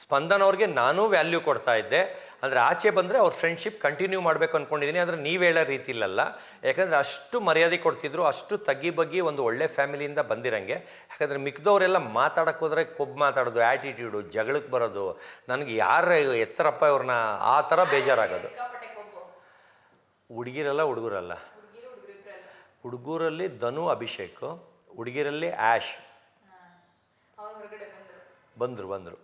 ಸ್ಪಂದನ ಅವ್ರಿಗೆ ನಾನು ವ್ಯಾಲ್ಯೂ ಕೊಡ್ತಾ ಇದ್ದೆ. ಅಂದರೆ ಆಚೆ ಬಂದರೆ ಅವ್ರ ಫ್ರೆಂಡ್ಶಿಪ್ ಕಂಟಿನ್ಯೂ ಮಾಡಬೇಕು ಅಂದ್ಕೊಂಡಿದ್ದೀನಿ ಆದರೆ ನೀವು ಹೇಳೋ ರೀತಿಲಲ್ಲ. ಯಾಕಂದರೆ ಅಷ್ಟು ಮರ್ಯಾದೆ ಕೊಡ್ತಿದ್ರು ಅಷ್ಟು ತಗ್ಗಿ ಬಗ್ಗಿ ಒಂದು ಒಳ್ಳೆ ಫ್ಯಾಮಿಲಿಯಿಂದ ಬಂದಿರಂಗೆ. ಯಾಕಂದರೆ ಮಿಕ್ದವರೆಲ್ಲ ಮಾತಾಡಕ್ಕೆ ಹೋದ್ರೆ ಕೊಬ್ಬು ಮಾತಾಡೋದು ಆ್ಯಟಿಟ್ಯೂಡು ಜಗಳಕ್ಕೆ ಬರೋದು ನನಗೆ ಯಾರ ಎತ್ತರಪ್ಪ ಇವ್ರನ್ನ ಆ ಥರ ಬೇಜಾರಾಗೋದು. ಹುಡುಗಿರಲ್ಲ ಹುಡುಗರಲ್ಲ. ಹುಡುಗರಲ್ಲಿ ಧನು ಅಭಿಷೇಕ್ ಹುಡುಗಿರಲ್ಲಿ ಆ್ಯಶ್ ಬಂದರು ಬಂದರು.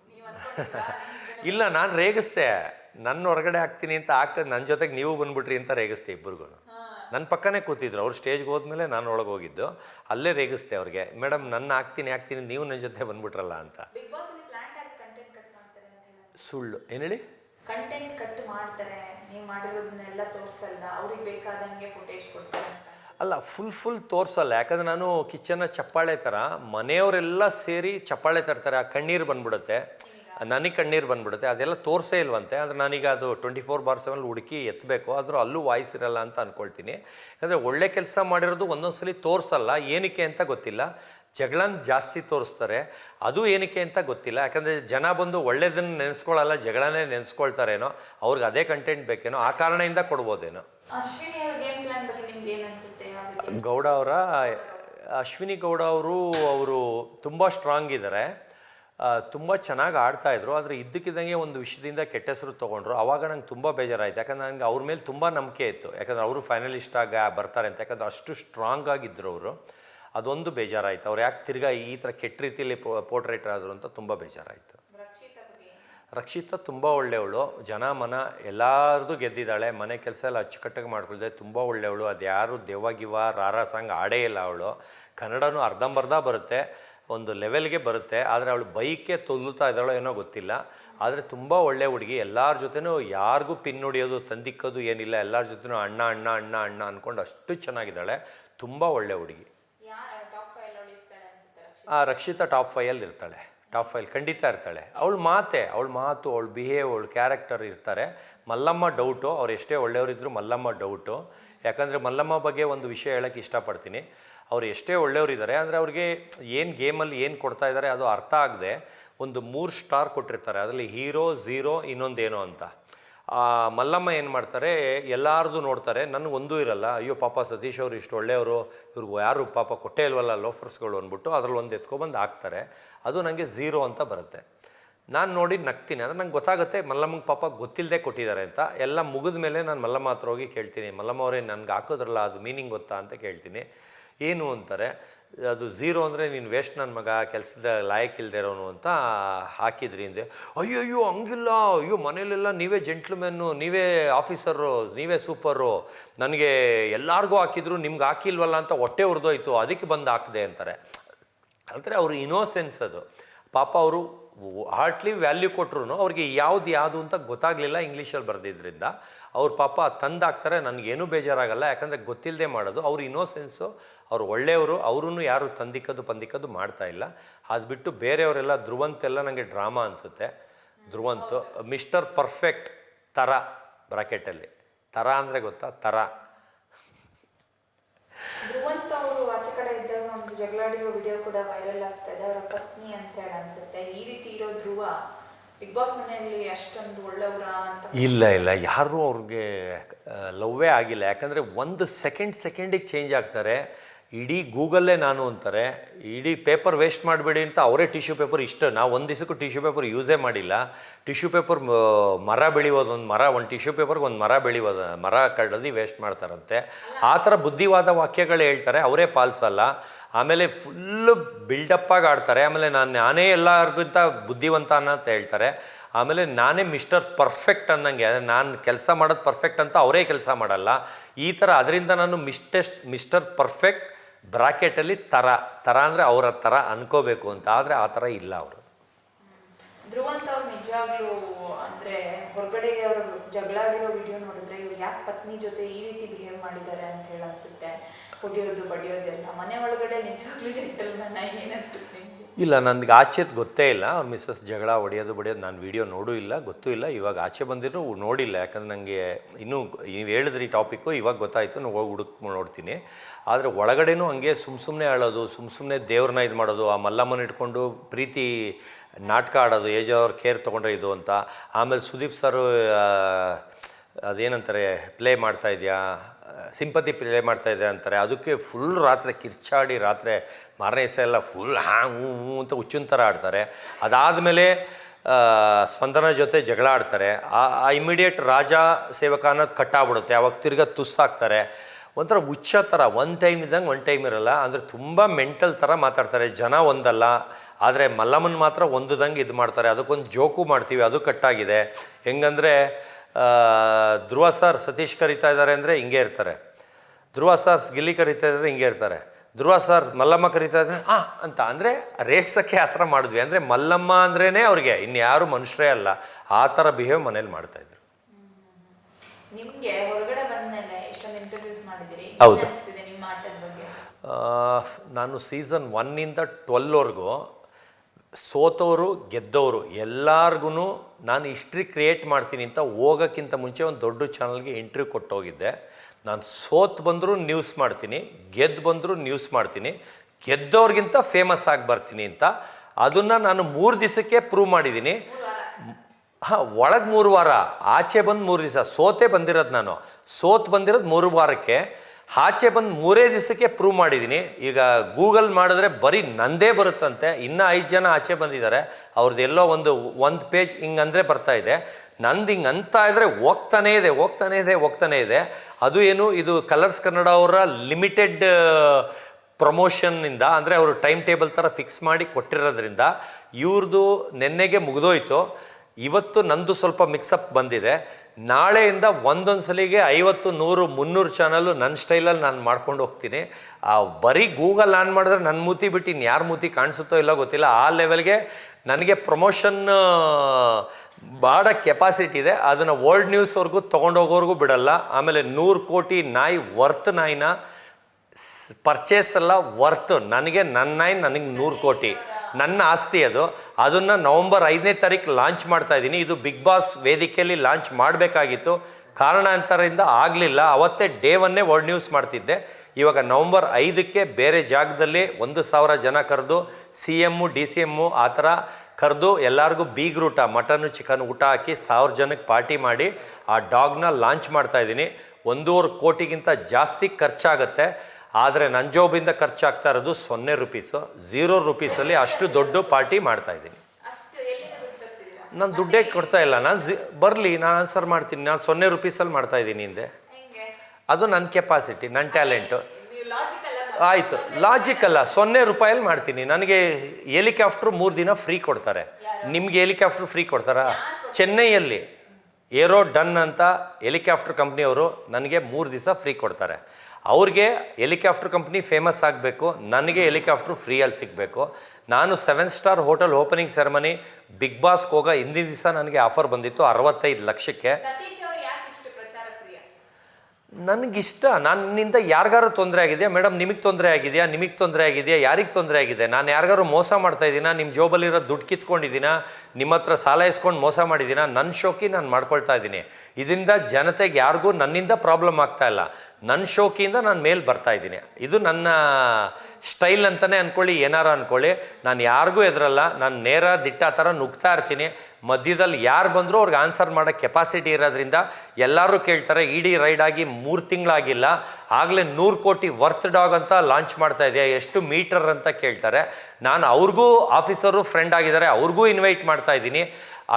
ಇಲ್ಲ ನಾನು ರೇಗಿಸ್ದೆ. ನನ್ನ ಹೊರಗಡೆ ಹಾಕ್ತೀನಿ ಅಂತ ಆಗ್ತದೆ ನನ್ನ ಜೊತೆಗೆ ನೀವು ಬಂದ್ಬಿಟ್ರಿ ಅಂತ ರೇಗಿಸ್ತೆ ಇಬ್ಬರಿಗೂ ನನ್ನ ಪಕ್ಕನೇ ಕೂತಿದ್ರು. ಅವ್ರು ಸ್ಟೇಜ್ಗೆ ಹೋದ್ಮೇಲೆ ನಾನು ಒಳಗೆ ಹೋಗಿದ್ದು. ಅಲ್ಲೇ ರೇಗಿಸ್ತೆ ಅವ್ರಿಗೆ. ಮೇಡಮ್ ನನ್ನ ಹಾಕ್ತೀನಿ ಹಾಕ್ತೀನಿ ನೀವು ನನ್ನ ಜೊತೆ ಬಂದ್ಬಿಟ್ರಲ್ಲ ಅಂತ. ಸುಳ್ಳು. ಏನು ಹೇಳಿ? ಕಂಟೆಂಟ್ ಕಟ್ ಮಾಡ್ತಾರೆ. ನೀವು ಮಾಡಿರೋದನ್ನೆಲ್ಲ ತೋರಿಸಲ್ಲ ಅವ್ರಿಗೆ ಬೇಕಾದಂಗೆ ಫುಟೇಜ್ ಕೊಡ್ತಾರೆ ಅಲ್ಲ ಫುಲ್ ಫುಲ್ ತೋರಿಸಲ್ಲ. ಯಾಕಂದ್ರೆ ನಾನು ಕಿಚನ್ನ ಚಪ್ಪಾಳೆ ಥರ ಮನೆಯವರೆಲ್ಲ ಸೇರಿ ಚಪ್ಪಾಳೆ ತರ್ತಾರೆ. ಆ ಕಣ್ಣೀರು ಬಂದ್ಬಿಡುತ್ತೆ. ನನಗೆ ಕಣ್ಣೀರು ಬಂದ್ಬಿಡುತ್ತೆ. ಅದೆಲ್ಲ ತೋರಿಸೇ ಇಲ್ವಂತೆ. ಅಂದರೆ ನಾನೀಗ ಅದು ಟ್ವೆಂಟಿ ಫೋರ್ ಬಾರ್ ಸೆವೆನ್ ಹುಡುಕಿ ಎತ್ತಬೇಕು ಆದರೂ ಅಲ್ಲೂ ವಾಯ್ಸ್ ಇರಲ್ಲ ಅಂತ ಅಂದ್ಕೊಳ್ತೀನಿ ಯಾಕಂದರೆ ಒಳ್ಳೆ ಕೆಲಸ ಮಾಡಿರೋದು ಒಂದೊಂದ್ಸಲಿ ಸಲ ತೋರಿಸಲ್ಲ. ಏನಕ್ಕೆ ಅಂತ ಗೊತ್ತಿಲ್ಲ. ಜಗಳನ ಜಾಸ್ತಿ ತೋರಿಸ್ತಾರೆ. ಅದು ಏನಕ್ಕೆ ಅಂತ ಗೊತ್ತಿಲ್ಲ. ಯಾಕಂದರೆ ಜನ ಬಂದು ಒಳ್ಳೇದನ್ನು ನೆನೆಸ್ಕೊಳ್ಳಲ್ಲ ಜಗಳನೇ ನೆನೆಸ್ಕೊಳ್ತಾರೇನೋ ಅವ್ರಿಗೆ ಅದೇ ಕಂಟೆಂಟ್ ಬೇಕೇನೋ ಆ ಕಾರಣದಿಂದ ಕೊಡ್ಬೋದೇನೋ. ಗೌಡ ಅವರ, ಅಶ್ವಿನಿ ಗೌಡ ಅವರು ಅವರು ತುಂಬ ಸ್ಟ್ರಾಂಗ್ ಇದ್ದಾರೆ ತುಂಬ ಚೆನ್ನಾಗಿ ಆಡ್ತಾಯಿದ್ರು ಆದರೆ ಇದ್ದಕ್ಕಿದ್ದಂಗೆ ಒಂದು ವಿಷಯದಿಂದ ಕೆಟ್ಟ ಹೆಸರು ತೊಗೊಂಡ್ರು. ಆವಾಗ ನಂಗೆ ತುಂಬ ಬೇಜಾರಾಯಿತು. ಯಾಕಂದ್ರೆ ನನಗೆ ಅವ್ರ ಮೇಲೆ ತುಂಬ ನಂಬಿಕೆ ಇತ್ತು. ಯಾಕಂದರೆ ಅವರು ಫೈನಲಿಸ್ಟ್ ಆಗ ಬರ್ತಾರೆ ಅಂತ. ಯಾಕಂದ್ರೆ ಅಷ್ಟು ಸ್ಟ್ರಾಂಗ್ ಆಗಿದ್ದರು ಅವರು. ಅದೊಂದು ಬೇಜಾರಾಯಿತು. ಅವ್ರು ಯಾಕೆ ತಿರ್ಗಾ ಈ ಥರ ಕೆಟ್ಟ ರೀತಿಯಲ್ಲಿ ಪೋರ್ಟ್ರೇಟ್ ಆದರು ಅಂತ ತುಂಬ ಬೇಜಾರಾಯಿತು? ರಕ್ಷಿತಾ ತುಂಬ ಒಳ್ಳೆಯವಳು. ಜನ ಮನ ಎಲ್ಲರದು ಗೆದ್ದಿದ್ದಾಳೆ. ಮನೆ ಕೆಲಸ ಎಲ್ಲ ಅಚ್ಚುಕಟ್ಟಾಗಿ ಮಾಡ್ಕೊಳ್ದೆ. ತುಂಬ ಒಳ್ಳೆಯವಳು. ಅದು ಯಾರು ದೇವ ಗಿವ ರಾರ ಸಾಂಗ್ ಆಡೇ ಇಲ್ಲ ಅವಳು. ಕನ್ನಡನೂ ಅರ್ಧಂಬರ್ಧ ಬರುತ್ತೆ. ಒಂದು ಲೆವೆಲ್ಗೆ ಬರುತ್ತೆ. ಆದರೆ ಅವಳು ಬೈಕೆ ತೊಲ್ಲುತ್ತಾ ಇದ್ದಾಳೋ ಏನೋ ಗೊತ್ತಿಲ್ಲ. ಆದರೆ ತುಂಬ ಒಳ್ಳೆ ಹುಡುಗಿ. ಎಲ್ಲರ ಜೊತೆನೂ ಯಾರಿಗೂ ಪಿನ್ ಹೊಡಿಯೋದು ತಂದಿಕ್ಕೋದು ಏನಿಲ್ಲ. ಎಲ್ಲರ ಜೊತೆನೂ ಅಣ್ಣ ಅಣ್ಣ ಅಣ್ಣ ಅಣ್ಣ ಅಂದ್ಕೊಂಡು ಅಷ್ಟು ಚೆನ್ನಾಗಿದ್ದಾಳೆ. ತುಂಬ ಒಳ್ಳೆ ಹುಡುಗಿ. ಆ ರಕ್ಷಿತಾ ಟಾಪ್ ಫೈಯಲ್ಲಿ ಇರ್ತಾಳೆ ಟಾಪ್ ಫೈಲ್ ಖಂಡಿತ ಇರ್ತಾಳೆ. ಅವಳ ಮಾತೆ, ಅವಳ ಮಾತು, ಅವಳ ಬಿಹೇವ್ ಅವಳ ಕ್ಯಾರೆಕ್ಟರ್ ಇರ್ತಾರೆ. ಮಲ್ಲಮ್ಮ ಡೌಟು ಅವ್ರು ಎಷ್ಟೇ ಒಳ್ಳೆಯವರಿದ್ದರೂ ಮಲ್ಲಮ್ಮ ಡೌಟು ಯಾಕಂದರೆ ಮಲ್ಲಮ್ಮ ಬಗ್ಗೆ ಒಂದು ವಿಷಯ ಹೇಳೋಕ್ಕೆ ಇಷ್ಟಪಡ್ತೀನಿ. ಅವ್ರು ಎಷ್ಟೇ ಒಳ್ಳೆಯವರಿದ್ದಾರೆ, ಅಂದರೆ ಅವ್ರಿಗೆ ಏನು ಗೇಮಲ್ಲಿ ಏನು ಕೊಡ್ತಾ ಇದ್ದಾರೆ ಅದು ಅರ್ಥ ಆಗದೆ ಒಂದು ಮೂರು ಸ್ಟಾರ್ ಕೊಟ್ಟಿರ್ತಾರೆ. ಅದರಲ್ಲಿ ಹೀರೋ ಝೀರೋ ಇನ್ನೊಂದೇನೋ ಅಂತ. ಆ, ಮಲ್ಲಮ್ಮ ಏನು ಮಾಡ್ತಾರೆ, ಎಲ್ಲಾರ್ದು ನೋಡ್ತಾರೆ, ನನಗೆ ಒಂದೂ ಇರಲ್ಲ. ಅಯ್ಯೋ, ಪಾಪ ಸತೀಶ್ ಅವರು ಇಷ್ಟು ಒಳ್ಳೆಯವರು, ಇವ್ರಿಗೂ ಯಾರು ಪಾಪ ಕೊಟ್ಟೇ ಇಲ್ವಲ್ಲ ಲೋಫರ್ಸ್ಗಳು ಅಂದ್ಬಿಟ್ಟು ಅದ್ರಲ್ಲಿ ಒಂದು ಎತ್ಕೊಬಂದು ಹಾಕ್ತಾರೆ. ಅದು ನನಗೆ ಝೀರೋ ಅಂತ ಬರುತ್ತೆ. ನಾನು ನೋಡಿ ನಗ್ತೀನಿ. ಅಂದರೆ ನಂಗೆ ಗೊತ್ತಾಗುತ್ತೆ, ಮಲ್ಲಮ್ಮಂಗೆ ಪಾಪ ಗೊತ್ತಿಲ್ಲದೆ ಕೊಟ್ಟಿದ್ದಾರೆ ಅಂತ. ಎಲ್ಲ ಮುಗಿದ ಮೇಲೆ ನಾನು ಮಲ್ಲಮ್ಮ ಹತ್ರ ಹೋಗಿ ಕೇಳ್ತೀನಿ. ಮಲ್ಲಮ್ಮ ಅವರೇ, ನನಗೆ ಹಾಕೋದ್ರಲ್ಲ, ಅದು ಮೀನಿಂಗ್ ಗೊತ್ತಾ ಅಂತ ಕೇಳ್ತೀನಿ. ಏನು ಅಂತಾರೆ ಅದು ಝೀರೋ ಅಂದರೆ ನೀನು ವೇಸ್ಟ್ ನನ್ನ ಮಗ, ಕೆಲಸದ ಇರೋನು ಅಂತ ಹಾಕಿದ್ರಿ ಹಿಂದೆ. ಅಯ್ಯೋ ಅಯ್ಯೋ ಹಂಗಿಲ್ಲ. ಅಯ್ಯೋ ಮನೇಲೆಲ್ಲ ನೀವೇ ಜೆಂಟ್ಲ್ಮೆನ್ನು ನೀವೇ ಆಫೀಸರು ನೀವೇ ಸೂಪರು ನನಗೆ ಎಲ್ಲರಿಗೂ ಹಾಕಿದ್ರು, ನಿಮ್ಗೆ ಹಾಕಿಲ್ವಲ್ಲ ಅಂತ ಹೊಟ್ಟೆ ಉರಿದೋಯ್ತು. ಅದಕ್ಕೆ ಬಂದು ಹಾಕಿದೆ ಅಂತಾರೆ. ಅಂದರೆ ಅವ್ರ ಇನೋಸೆನ್ಸ್ ಅದು. ಪಾಪ ಅವರು ಹಾರ್ಟ್ಲಿ ವ್ಯಾಲ್ಯೂ ಕೊಟ್ರು ಅವ್ರಿಗೆ ಯಾವ್ದು ಯಾವುದು ಅಂತ ಗೊತ್ತಾಗಲಿಲ್ಲ ಇಂಗ್ಲೀಷಲ್ಲಿ ಬರೆದಿದ್ದರಿಂದ ಅವ್ರ ಪಾಪ ತಂದಾಕ್ತಾರೆ ನನಗೇನು ಬೇಜಾರಾಗಲ್ಲ. ಯಾಕಂದರೆ ಗೊತ್ತಿಲ್ಲದೆ ಮಾಡೋದು. ಅವ್ರ ಇನೋಸೆನ್ಸು ಅವ್ರು ಒಳ್ಳೆಯವರು ಅವರೂ ಯಾರು ತಂದಿಕ್ಕದು ಪಂದಿಕ್ಕದು ಮಾಡ್ತಾ ಇಲ್ಲ. ಅದು ಬಿಟ್ಟು ಬೇರೆಯವರೆಲ್ಲ ಧ್ರುವಂತೆಲ್ಲ ನನಗೆ ಡ್ರಾಮಾ ಅನಿಸುತ್ತೆ. ಧ್ರುವಂತು ಮಿಸ್ಟರ್ ಪರ್ಫೆಕ್ಟ್ ತರ ಬ್ರಾಕೆಟಲ್ಲಿ. ತರ ಅಂದರೆ ಗೊತ್ತಾ? ತರ. ಧ್ರುವಂತ್ ಅವರು ಆಚೆ ಕಡೆ ಇದ್ದಾಗ ಒಂದು ಜಗಳಾಡಿರೋ ವಿಡಿಯೋ ಕೂಡ ವೈರಲ್ ಆಗ್ತಾ ಇದೆ. ಅವರ ಪತ್ನಿ ಅಂತ ಹೇಳಿ ಅನ್ಸುತ್ತೆ. ಈ ರೀತಿ ಇರೋ ಧ್ರುವ ಬಿಗ್ ಬಾಸ್ ಮನೆಯಲ್ಲಿ ಅಷ್ಟೊಂದು ಒಳ್ಳೆಯವರ ಅಂತ? ಇಲ್ಲ ಇಲ್ಲ. ಯಾರೂ ಅವ್ರಿಗೆ ಲವ್ವೇ ಆಗಿಲ್ಲ. ಯಾಕಂದರೆ ಒಂದು ಸೆಕೆಂಡ್ ಸೆಕೆಂಡಿಗೆ ಚೇಂಜ್ ಆಗ್ತಾರೆ. ಇಡೀ ಗೂಗಲ್ಲೇ ನಾನು ಅಂತಾರೆ, ಇಡೀ ಪೇಪರ್ ವೇಸ್ಟ್ ಮಾಡಬೇಡಿ ಅಂತ ಅವರೇ ಟಿಶ್ಯೂ ಪೇಪರ್ ಇಷ್ಟ. ನಾವು ಒಂದು ದಿವಸಕ್ಕೂ ಟಿಶ್ಯೂ ಪೇಪರ್ ಯೂಸೇ ಮಾಡಿಲ್ಲ. ಟಿಶ್ಯೂ ಪೇಪರ್ ಮರ ಬೆಳೆಯೋದು ಒಂದು ಮರ, ಒಂದು ಟಿಶ್ಯೂ ಪೇಪರ್ಗೆ ಒಂದು ಮರ ಬೆಳೆಯೋದು ಮರ ಕಡ್ದು ವೇಸ್ಟ್ ಮಾಡ್ತಾರಂತೆ. ಆ ಥರ ಬುದ್ಧಿವಾದ ವಾಕ್ಯಗಳು ಹೇಳ್ತಾರೆ, ಅವರೇ ಪಾಲಿಸಲ್ಲ. ಆಮೇಲೆ ಫುಲ್ಲು ಬಿಲ್ಡಪ್ಪಾಗಿ ಆಡ್ತಾರೆ. ಆಮೇಲೆ ನಾನು, ನಾನೇ ಎಲ್ಲರಿಗಿಂತ ಬುದ್ಧಿವಂತ ಅಂತ ಹೇಳ್ತಾರೆ. ಆಮೇಲೆ ನಾನೇ ಮಿಸ್ಟರ್ ಪರ್ಫೆಕ್ಟ್ ಅನ್ನಂಗೆ ನಾನು ಕೆಲಸ ಮಾಡೋದು ಪರ್ಫೆಕ್ಟ್ ಅಂತ ಅವರೇ ಕೆಲಸ ಮಾಡಲ್ಲ. ಈ ಥರ ಅದರಿಂದ ನಾನು ಮಿಸ್ಟೆಸ್, ಮಿಸ್ಟರ್ ಪರ್ಫೆಕ್ಟ್ ಬ್ರಾಕೆಟಲ್ಲಿ ತರ ತರ ಅಂದರೆ ಅವರ ಥರ ಅನ್ಕೋಬೇಕು ಅಂತ. ಆದರೆ ಆ ಥರ ಇಲ್ಲ ಅವರು. ಧ್ರುವಂತ ಅವ್ರು ನಿಜವಾಗ್ಲೂ ಅಂದ್ರೆ ಹೊರಗಡೆ ಅವರು ಆಗಿರೋ ವಿಡಿಯೋ ನೋಡಿದ್ರೆ ಇವ್ರು ಯಾಕೆ ಪತ್ನಿ ಜೊತೆ ಈ ರೀತಿ ಬಿಹೇವ್ ಮಾಡಿದ್ದಾರೆ ಅಂತ ಹೇಳಿ ಅನ್ಸುತ್ತೆ ಹೊಡಿಯೋದು ಬಡಿಯೋದೆಲ್ಲ ಮನೆ ಒಳಗಡೆ ನಿಜವಾಗ್ಲೂ ಜೆಂಟಲ್ಮನ್ ಏನ್ ಅನ್ಸುತ್ತೆ ನಿಮ್ಗೆ? ಇಲ್ಲ, ನನಗೆ ಆಚೆದು ಗೊತ್ತೇ ಇಲ್ಲ. ಅವ್ರ ಮಿಸ್ಸಸ್ ಜಗಳ ಹೊಡೆಯೋದು ಬಡಿಯೋದು ನಾನು ವೀಡಿಯೋ ನೋಡೂ ಇಲ್ಲ, ಗೊತ್ತೂ ಇಲ್ಲ. ಇವಾಗ ಆಚೆ ಬಂದಿರೋ ನೋಡಿಲ್ಲ. ಯಾಕಂದ್ರೆ ನನಗೆ ಇನ್ನೂ ನೀವು ಹೇಳಿದ್ರಿ ಟಾಪಿಕ್ಕು ಇವಾಗ ಗೊತ್ತಾಯಿತು. ನಾನು ಹೋಗಿ ಹುಡುಕ್ ನೋಡ್ತೀನಿ. ಆದರೆ ಒಳಗಡೆನೂ ಹಂಗೆ ಸುಮ್ಮ ಸುಮ್ಮನೆ ಆಳೋದು ಸುಮ್ಮ ಸುಮ್ಮನೆ ದೇವ್ರನ್ನ ಇದು ಮಾಡೋದು, ಆ ಮಲ್ಲಮ್ಮನ ಇಟ್ಕೊಂಡು ಪ್ರೀತಿ ನಾಟಕ ಆಡೋದು, ಏಜ್ ಅವ್ರ ಕೇರ್ ತೊಗೊಂಡ್ರೆ ಇದು ಅಂತ. ಆಮೇಲೆ ಸುದೀಪ್ ಸರು ಅದೇನಂತಾರೆ ಪ್ಲೇ ಮಾಡ್ತಾ ಇದೆಯಾ? ಸಿಂಪತಿ ಪ್ಲೇ ಮಾಡ್ತಾ ಇದೆ ಅಂತಾರೆ. ಅದಕ್ಕೆ ಫುಲ್ ರಾತ್ರಿ ಕಿರ್ಚಾಡಿ ರಾತ್ರಿ ಮಾರನೇ ದಿವಸ ಎಲ್ಲ ಫುಲ್ ಹಾ, ಹ್ಞೂ ಹ್ಞೂ ಅಂತ ಹುಚ್ಚಿನ ಥರ ಆಡ್ತಾರೆ. ಅದಾದಮೇಲೆ ಸ್ಪಂದನ ಜೊತೆ ಜಗಳ ಆಡ್ತಾರೆ. ಆ ಇಮಿಡಿಯೇಟ್ ರಾಜ ಸೇವಕ ಅನ್ನೋದು ಕಟ್ಟಾಗ್ಬಿಡುತ್ತೆ ಅವಾಗ ತಿರ್ಗಾ ತುಸ್ಸಾಕ್ತಾರೆ ಒಂಥರ ಹುಚ್ಚ ಥರ ಒನ್ ಟೈಮ್ ಇದ್ದಂಗೆ ಒನ್ ಟೈಮ್ ಇರಲ್ಲ. ಅಂದರೆ ತುಂಬ ಮೆಂಟಲ್ ಥರ ಮಾತಾಡ್ತಾರೆ. ಜನ ಒಂದಲ್ಲ. ಆದರೆ ಮಲ್ಲಮ್ಮನ ಮಾತ್ರ ಒಂದುದಂಗೆ ಇದು ಮಾಡ್ತಾರೆ. ಅದಕ್ಕೊಂದು ಜೋಕು ಮಾಡ್ತೀವಿ. ಅದು ಕಟ್ಟಾಗಿದೆ ಹೆಂಗಂದರೆ ಧ್ರುವ ಸರ್ ಸತೀಶ್ ಕರಿತಾ ಇದ್ದಾರೆ ಅಂದರೆ ಹಿಂಗೆ ಇರ್ತಾರೆ. ಧ್ರುವ ಸರ್ ಗಿಲ್ಲಿ ಕರಿತಾ ಇದ್ದಾರೆ ಹಿಂಗೆ ಇರ್ತಾರೆ. ಧ್ರುವ ಸರ್ ಮಲ್ಲಮ್ಮ ಕರಿತಾ ಇದ್ದಾರೆ. ಆ ಅಂತ ಅಂದರೆ ರೇಖಸಕ್ಕೆ ಆ ಥರ ಮಾಡಿದ್ವಿ. ಅಂದರೆ ಮಲ್ಲಮ್ಮ ಅಂದ್ರೇ ಅವ್ರಿಗೆ ಇನ್ಯಾರು ಮನುಷ್ಯರೇ ಅಲ್ಲ ಆ ಥರ ಬಿಹೇವ್ ಮನೇಲಿ ಮಾಡ್ತಾಯಿದ್ರು ಹೌದು. ನಾನು ಸೀಸನ್ ಒನ್ನಿಂದ ಟ್ವೆಲ್ವರೆಗೂ ಸೋತವರು ಗೆದ್ದವರು ಎಲ್ಲಾರ್ಗು ನಾನು ಹಿಸ್ಟ್ರಿ ಕ್ರಿಯೇಟ್ ಮಾಡ್ತೀನಿ ಅಂತ ಹೋಗೋಕ್ಕಿಂತ ಮುಂಚೆ ಒಂದು ದೊಡ್ಡ ಚಾನಲ್ಗೆ ಇಂಟರ್ವ್ಯೂ ಕೊಟ್ಟು ಹೋಗಿದ್ದೆ ನಾನು ಸೋತ್ ಬಂದರೂ ನ್ಯೂಸ್ ಮಾಡ್ತೀನಿ ಗೆದ್ದು ಬಂದರೂ ನ್ಯೂಸ್ ಮಾಡ್ತೀನಿ ಗೆದ್ದವ್ರಿಗಿಂತ ಫೇಮಸ್ ಆಗಿ ಬರ್ತೀನಿ ಅಂತ. ಅದನ್ನು ನಾನು ಮೂರು ದಿವಸಕ್ಕೆ ಪ್ರೂವ್ ಮಾಡಿದ್ದೀನಿ. ಹಾಂ, ಒಳಗೆ ಮೂರು ವಾರ, ಆಚೆ ಬಂದು ಮೂರು ದಿವಸ ಸೋತೆ ಬಂದಿರೋದು ನಾನು. ಸೋತ್ ಬಂದಿರೋದು ಮೂರು ವಾರಕ್ಕೆ. ಆಚೆ ಬಂದು ಮೂರೇ ದಿವಸಕ್ಕೆ ಪ್ರೂವ್ ಮಾಡಿದ್ದೀನಿ ಈಗ ಗೂಗಲ್ ಮಾಡಿದ್ರೆ ಬರೀ ನಂದೇ ಬರುತ್ತಂತೆ. ಇನ್ನೂ ಐದು ಜನ ಆಚೆ ಬಂದಿದ್ದಾರೆ. ಅವ್ರದ್ದು ಎಲ್ಲೋ ಒಂದು ಒಂದು ಪೇಜ್ ಹಿಂಗಂದರೆ ಬರ್ತಾ ಇದೆ. ನಂದು ಹಿಂಗೆ ಅಂತ ಇದ್ರೆ ಹೋಗ್ತಾನೇ ಇದೆ ಹೋಗ್ತಾನೇ ಇದೆ ಹೋಗ್ತಾನೇ ಇದೆ. ಅದು ಏನು, ಇದು ಕಲರ್ಸ್ ಕನ್ನಡ ಅವರ ಲಿಮಿಟೆಡ್ ಪ್ರಮೋಷನ್ನಿಂದ ಅಂದರೆ ಅವರು ಟೈಮ್ ಟೇಬಲ್ ಥರ ಫಿಕ್ಸ್ ಮಾಡಿ ಕೊಟ್ಟಿರೋದ್ರಿಂದ ಇವ್ರದ್ದು ನೆನ್ನೆಗೆ ಮುಗಿದೋಯ್ತು. ಇವತ್ತು ನಂದು ಸ್ವಲ್ಪ ಮಿಕ್ಸಪ್ ಬಂದಿದೆ. ನಾಳೆಯಿಂದ ಒಂದೊಂದು ಸಲಿಗೆ ಐವತ್ತು, ನೂರು, ಮುನ್ನೂರು ಚಾನಲ್ಲು ನನ್ನ ಸ್ಟೈಲಲ್ಲಿ ನಾನು ಮಾಡ್ಕೊಂಡು ಹೋಗ್ತೀನಿ. ಆ, ಬರೀ ಗೂಗಲ್ ಆನ್ ಮಾಡಿದ್ರೆ ನನ್ನ ಮೂತಿ ಬಿಟ್ಟು ಇನ್ನು ಯಾರ ಮೂತಿ ಕಾಣಿಸುತ್ತೋ ಇಲ್ಲೋ ಗೊತ್ತಿಲ್ಲ. ಆ ಲೆವೆಲ್ಗೆ ನನಗೆ ಪ್ರಮೋಷನ್ ಬಾಡ ಕೆಪಾಸಿಟಿ ಇದೆ. ಅದನ್ನು ವರ್ಲ್ಡ್ ನ್ಯೂಸ್ವರೆಗೂ ತೊಗೊಂಡೋಗೋರ್ಗೂ ಬಿಡಲ್ಲ. ಆಮೇಲೆ ನೂರು ಕೋಟಿ ನಾಯಿ ವರ್ತ್ ನಾಯಿನ ಪರ್ಚೇಸ್ ಅಲ್ಲ ವರ್ತ್ ನನಗೆ ನನ್ನ ನಾಯಿ, ನನಗೆ ನೂರು ಕೋಟಿ. ನನ್ನ ಆಸ್ತಿ ಅದು. ಅದನ್ನು ನವಂಬರ್ ಐದನೇ ತಾರೀಕು ಲಾಂಚ್ ಮಾಡ್ತಾ ಇದ್ದೀನಿ. ಇದು ಬಿಗ್ ಬಾಸ್ ವೇದಿಕೆಯಲ್ಲಿ ಲಾಂಚ್ ಮಾಡಬೇಕಾಗಿತ್ತು. ಕಾರಣಾಂತರದಿಂದ ಆಗಲಿಲ್ಲ. ಅವತ್ತೇ ಡೇವನ್ನೇ ವರ್ಡ್ ನ್ಯೂಸ್ ಮಾಡ್ತಿದ್ದೆ. ಇವಾಗ ನವಂಬರ್ ಐದಕ್ಕೆ ಬೇರೆ ಜಾಗದಲ್ಲಿ ಒಂದು ಸಾವಿರ ಜನ ಕರೆದು C M D C M ಆ ಥರ ಕರೆದು ಎಲ್ಲರಿಗೂ ಬೀಗ್ರೂಟ ಮಟನ್ನು ಚಿಕನ್ ಊಟ ಹಾಕಿ ಸಾವಿರ ಜನಕ್ಕೆ ಪಾರ್ಟಿ ಮಾಡಿ ಆ ಡಾಗ್ನ ಲಾಂಚ್ ಮಾಡ್ತಾ ಇದ್ದೀನಿ. ಒಂದೂವರೆ ಕೋಟಿಗಿಂತ ಜಾಸ್ತಿ ಖರ್ಚಾಗುತ್ತೆ. ಆದರೆ ನನ್ನ ಜೋಬಿಂದ ಖರ್ಚಾಗ್ತಾ ಇರೋದು ಸೊನ್ನೆ ರುಪೀಸು. ಝೀರೋ ರುಪೀಸಲ್ಲಿ ಅಷ್ಟು ದೊಡ್ಡ ಪಾರ್ಟಿ ಮಾಡ್ತಾ ದುಡ್ಡು ನಾನು ದುಡ್ಡೇ ಕೊಡ್ತಾ ಇಲ್ಲ. ನಾನು ಝಿ ಬರಲಿ ನಾನು ಆನ್ಸರ್ ಮಾಡ್ತೀನಿ. ನಾನು ಸೊನ್ನೆ ರುಪೀಸಲ್ಲಿ ಮಾಡ್ತಾ ಇದ್ದೀನಿ ಹಿಂದೆ. ಅದು ನನ್ನ ಕೆಪಾಸಿಟಿ ನನ್ನ ಟ್ಯಾಲೆಂಟು ಆಯಿತು. ಲಾಜಿಕ್ ಅಲ್ಲ. ಸೊನ್ನೆ ರೂಪಾಯಲ್ಲಿ ಮಾಡ್ತೀನಿ. ನನಗೆ ಹೆಲಿಕಾಪ್ಟ್ರು ಮೂರು ದಿನ ಫ್ರೀ ಕೊಡ್ತಾರೆ. ನಿಮಗೆ ಹೆಲಿಕಾಪ್ಟ್ರು ಫ್ರೀ ಕೊಡ್ತಾರಾ? ಚೆನ್ನೈಯಲ್ಲಿ. ಏರೋ ಡನ್ ಅಂತ ಹೆಲಿಕಾಪ್ಟ್ರ್ ಕಂಪ್ನಿಯವರು ನನಗೆ ಮೂರು ದಿವಸ ಫ್ರೀ ಕೊಡ್ತಾರೆ. ಅವ್ರಿಗೆ ಹೆಲಿಕಾಪ್ಟರ್ ಕಂಪ್ನಿ ಫೇಮಸ್ ಆಗಬೇಕು, ನನಗೆ ಹೆಲಿಕಾಪ್ಟ್ರು ಫ್ರೀಯಲ್ಲಿ ಸಿಗಬೇಕು. ನಾನು seven star hotel opening ceremony Bigg ಬಾಸ್ಗೆ ಹೋಗೋ ಹಿಂದಿನ ದಿವಸ ನನಗೆ ಆಫರ್ ಬಂದಿತ್ತು ಅರವತ್ತೈದು ಲಕ್ಷಕ್ಕೆ ಸತೀಶ್ ಅವರು ಯಾಕೆ ಇಷ್ಟು ಪ್ರಚಾರ ಪ್ರಿಯ ನನಗಿಷ್ಟ, ನನ್ನಿಂದ ಯಾರಿಗಾರು ತೊಂದರೆ ಆಗಿದೆಯಾ? ಮೇಡಮ್, ನಿಮಗೆ ತೊಂದರೆ ಆಗಿದೆಯಾ? ನಿಮಗೆ ತೊಂದರೆ ಆಗಿದೆಯಾ? ಯಾರಿಗೆ ತೊಂದರೆ ಆಗಿದೆ ನಾನು ಯಾರಿಗಾರು ಮೋಸ ಮಾಡ್ತಾ ಇದ್ದೀನಾ? ನಿಮ್ಮ ಜೋಬಲ್ಲಿರೋ ದುಡ್ಡು ಕಿತ್ಕೊಂಡಿದ್ದೀನಾ? ನಿಮ್ಮ ಹತ್ರ ಸಾಲ ಇಸ್ಕೊಂಡು ಮೋಸ ಮಾಡಿದ್ದೀನಾ? ನನ್ನ ಶೋಕಿ ನಾನು ಮಾಡ್ಕೊಳ್ತಾ ಇದ್ದೀನಿ. ಇದರಿಂದ ಜನತೆಗೆ ಯಾರಿಗೂ ನನ್ನಿಂದ ಪ್ರಾಬ್ಲಮ್ ಆಗ್ತಾ ಇಲ್ಲ. ನನ್ನ ಶೋಕಿಯಿಂದ ನಾನು ಮೇಲೆ ಬರ್ತಾ ಇದ್ದೀನಿ. ಇದು ನನ್ನ ಸ್ಟೈಲ್ ಅಂತಲೇ ಅಂದ್ಕೊಳ್ಳಿ ಏನಾರ ಅಂದ್ಕೊಳ್ಳಿ ನಾನು ಯಾರಿಗೂ ಎದುರಲ್ಲ ನಾನು ನೇರ ದಿಟ್ಟ ಆ ಥರ ನುಗ್ತಾ ಇರ್ತೀನಿ. ಮಧ್ಯದಲ್ಲಿ ಯಾರು ಬಂದರೂ ಅವ್ರಿಗೆ ಆನ್ಸರ್ ಮಾಡೋ ಕೆಪಾಸಿಟಿ ಇರೋದ್ರಿಂದ ಎಲ್ಲರೂ ಕೇಳ್ತಾರೆ, ಇಡೀ ರೈಡ್ ಆಗಿ ಮೂರು ತಿಂಗಳಾಗಿಲ್ಲ, ಆಗಲೇ ನೂರು ಕೋಟಿ ವರ್ತ್ ಡಾಗ್ ಅಂತ ಲಾಂಚ್ ಮಾಡ್ತಾ ಇದೆಯಾ, ಎಷ್ಟು ಮೀಟರ್ ಅಂತ ಕೇಳ್ತಾರೆ. ನಾನು ಅವ್ರಿಗೂ ಆಫೀಸರು ಫ್ರೆಂಡ್ ಆಗಿದ್ದಾರೆ, ಅವ್ರಿಗೂ ಇನ್ವೈಟ್ ಮಾಡ್ತಾ ಇದ್ದೀನಿ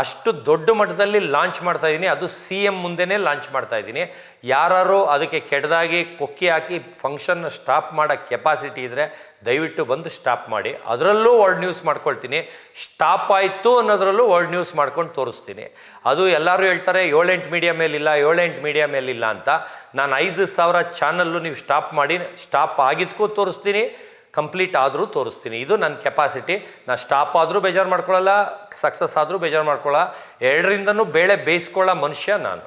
ಅಷ್ಟು ದೊಡ್ಡ ಮಟ್ಟದಲ್ಲಿ ಲಾಂಚ್ ಮಾಡ್ತಾ ಇದ್ದೀನಿ ಅದು ಸಿ ಎಂ ಮುಂದೆನೇ ಲಾಂಚ್ ಮಾಡ್ತಾ ಇದ್ದೀನಿ ಯಾರು ಅದಕ್ಕೆ ಕೆಟ್ಟದಾಗಿ ಕೊಕ್ಕಿ ಹಾಕಿ ಫಂಕ್ಷನ್ನ ಸ್ಟಾಪ್ ಮಾಡೋ ಕೆಪಾಸಿಟಿ ಇದ್ದರೆ ದಯವಿಟ್ಟು ಬಂದು ಸ್ಟಾಪ್ ಮಾಡಿ. ಅದರಲ್ಲೂ ವರ್ಲ್ಡ್ ನ್ಯೂಸ್ ಮಾಡ್ಕೊಳ್ತೀನಿ. ಸ್ಟಾಪ್ ಆಯಿತು ಅನ್ನೋದರಲ್ಲೂ ವರ್ಲ್ಡ್ ನ್ಯೂಸ್ ಮಾಡ್ಕೊಂಡು ತೋರಿಸ್ತೀನಿ. ಅದು ಎಲ್ಲರೂ ಹೇಳ್ತಾರೆ, ಏಳೆಂಟು ಮೀಡಿಯಾ ಮೇಲಿಲ್ಲ, ಏಳೆಂಟು ಮೀಡಿಯಾ ಮೇಲಿಲ್ಲ ಅಂತ. ನಾನು ಐದು ಸಾವಿರ ಚಾನಲ್ಲು ನೀವು ಸ್ಟಾಪ್ ಮಾಡಿ ಸ್ಟಾಪ್ ಆಗಿದ್ದಕ್ಕೂ ತೋರಿಸ್ತೀನಿ. ಕಂಪ್ಲೀಟ್ ಆದರೂ ತೋರಿಸ್ತೀನಿ. ಇದು ನನ್ನ ಕೆಪಾಸಿಟಿ ನಾನು ಸ್ಟಾಪ್ ಆದರೂ ಬೇಜಾರು ಮಾಡ್ಕೊಳ್ಳಲ್ಲ ಸಕ್ಸಸ್ ಆದರೂ ಬೇಜಾರು ಮಾಡ್ಕೊಳ್ಳ ಎರಡರಿಂದನೂ ಬೇಳೆ ಬೇಯಿಸ್ಕೊಳ್ಳೋ ಮನುಷ್ಯ ನಾನು.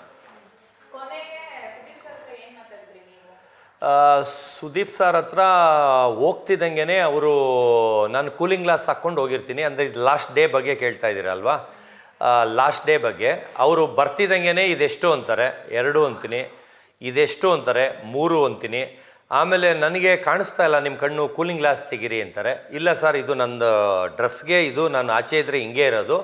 ಸುದೀಪ್ ಸರ್ ಹತ್ರ ಹೋಗ್ತಿದ್ದಂಗೆ ಅವರು ನಾನು ಕೂಲಿಂಗ್ ಗ್ಲಾಸ್ ಹಾಕ್ಕೊಂಡು ಹೋಗಿರ್ತೀನಿ. ಅಂದರೆ ಇದು ಲಾಸ್ಟ್ ಡೇ ಬಗ್ಗೆ ಕೇಳ್ತಾ ಇದ್ದೀರಲ್ವಾ ಲಾಸ್ಟ್ ಡೇ ಬಗ್ಗೆ. ಅವರು ಬರ್ತಿದ್ದಂಗೆ ಇದೆಷ್ಟು ಅಂತಾರೆ. ಎರಡು ಅಂತೀನಿ. ಇದೆಷ್ಟು ಅಂತಾರೆ. ಮೂರು ಅಂತೀನಿ. ಆಮೇಲೆ ನನಗೆ ಕಾಣಿಸ್ತಾ ಇಲ್ಲ ನಿಮ್ಮ ಕಣ್ಣು ಕೂಲಿಂಗ್ ಗ್ಲಾಸ್ ತೆಗೀರಿ ಅಂತಾರೆ. ಇಲ್ಲ ಸರ್, ಇದು ನಂದು ಡ್ರೆಸ್ಗೆ, ಇದು ನಾನು ಆಚೆ ಇದ್ದರೆ ಹಿಂಗೆ ಇರೋದು.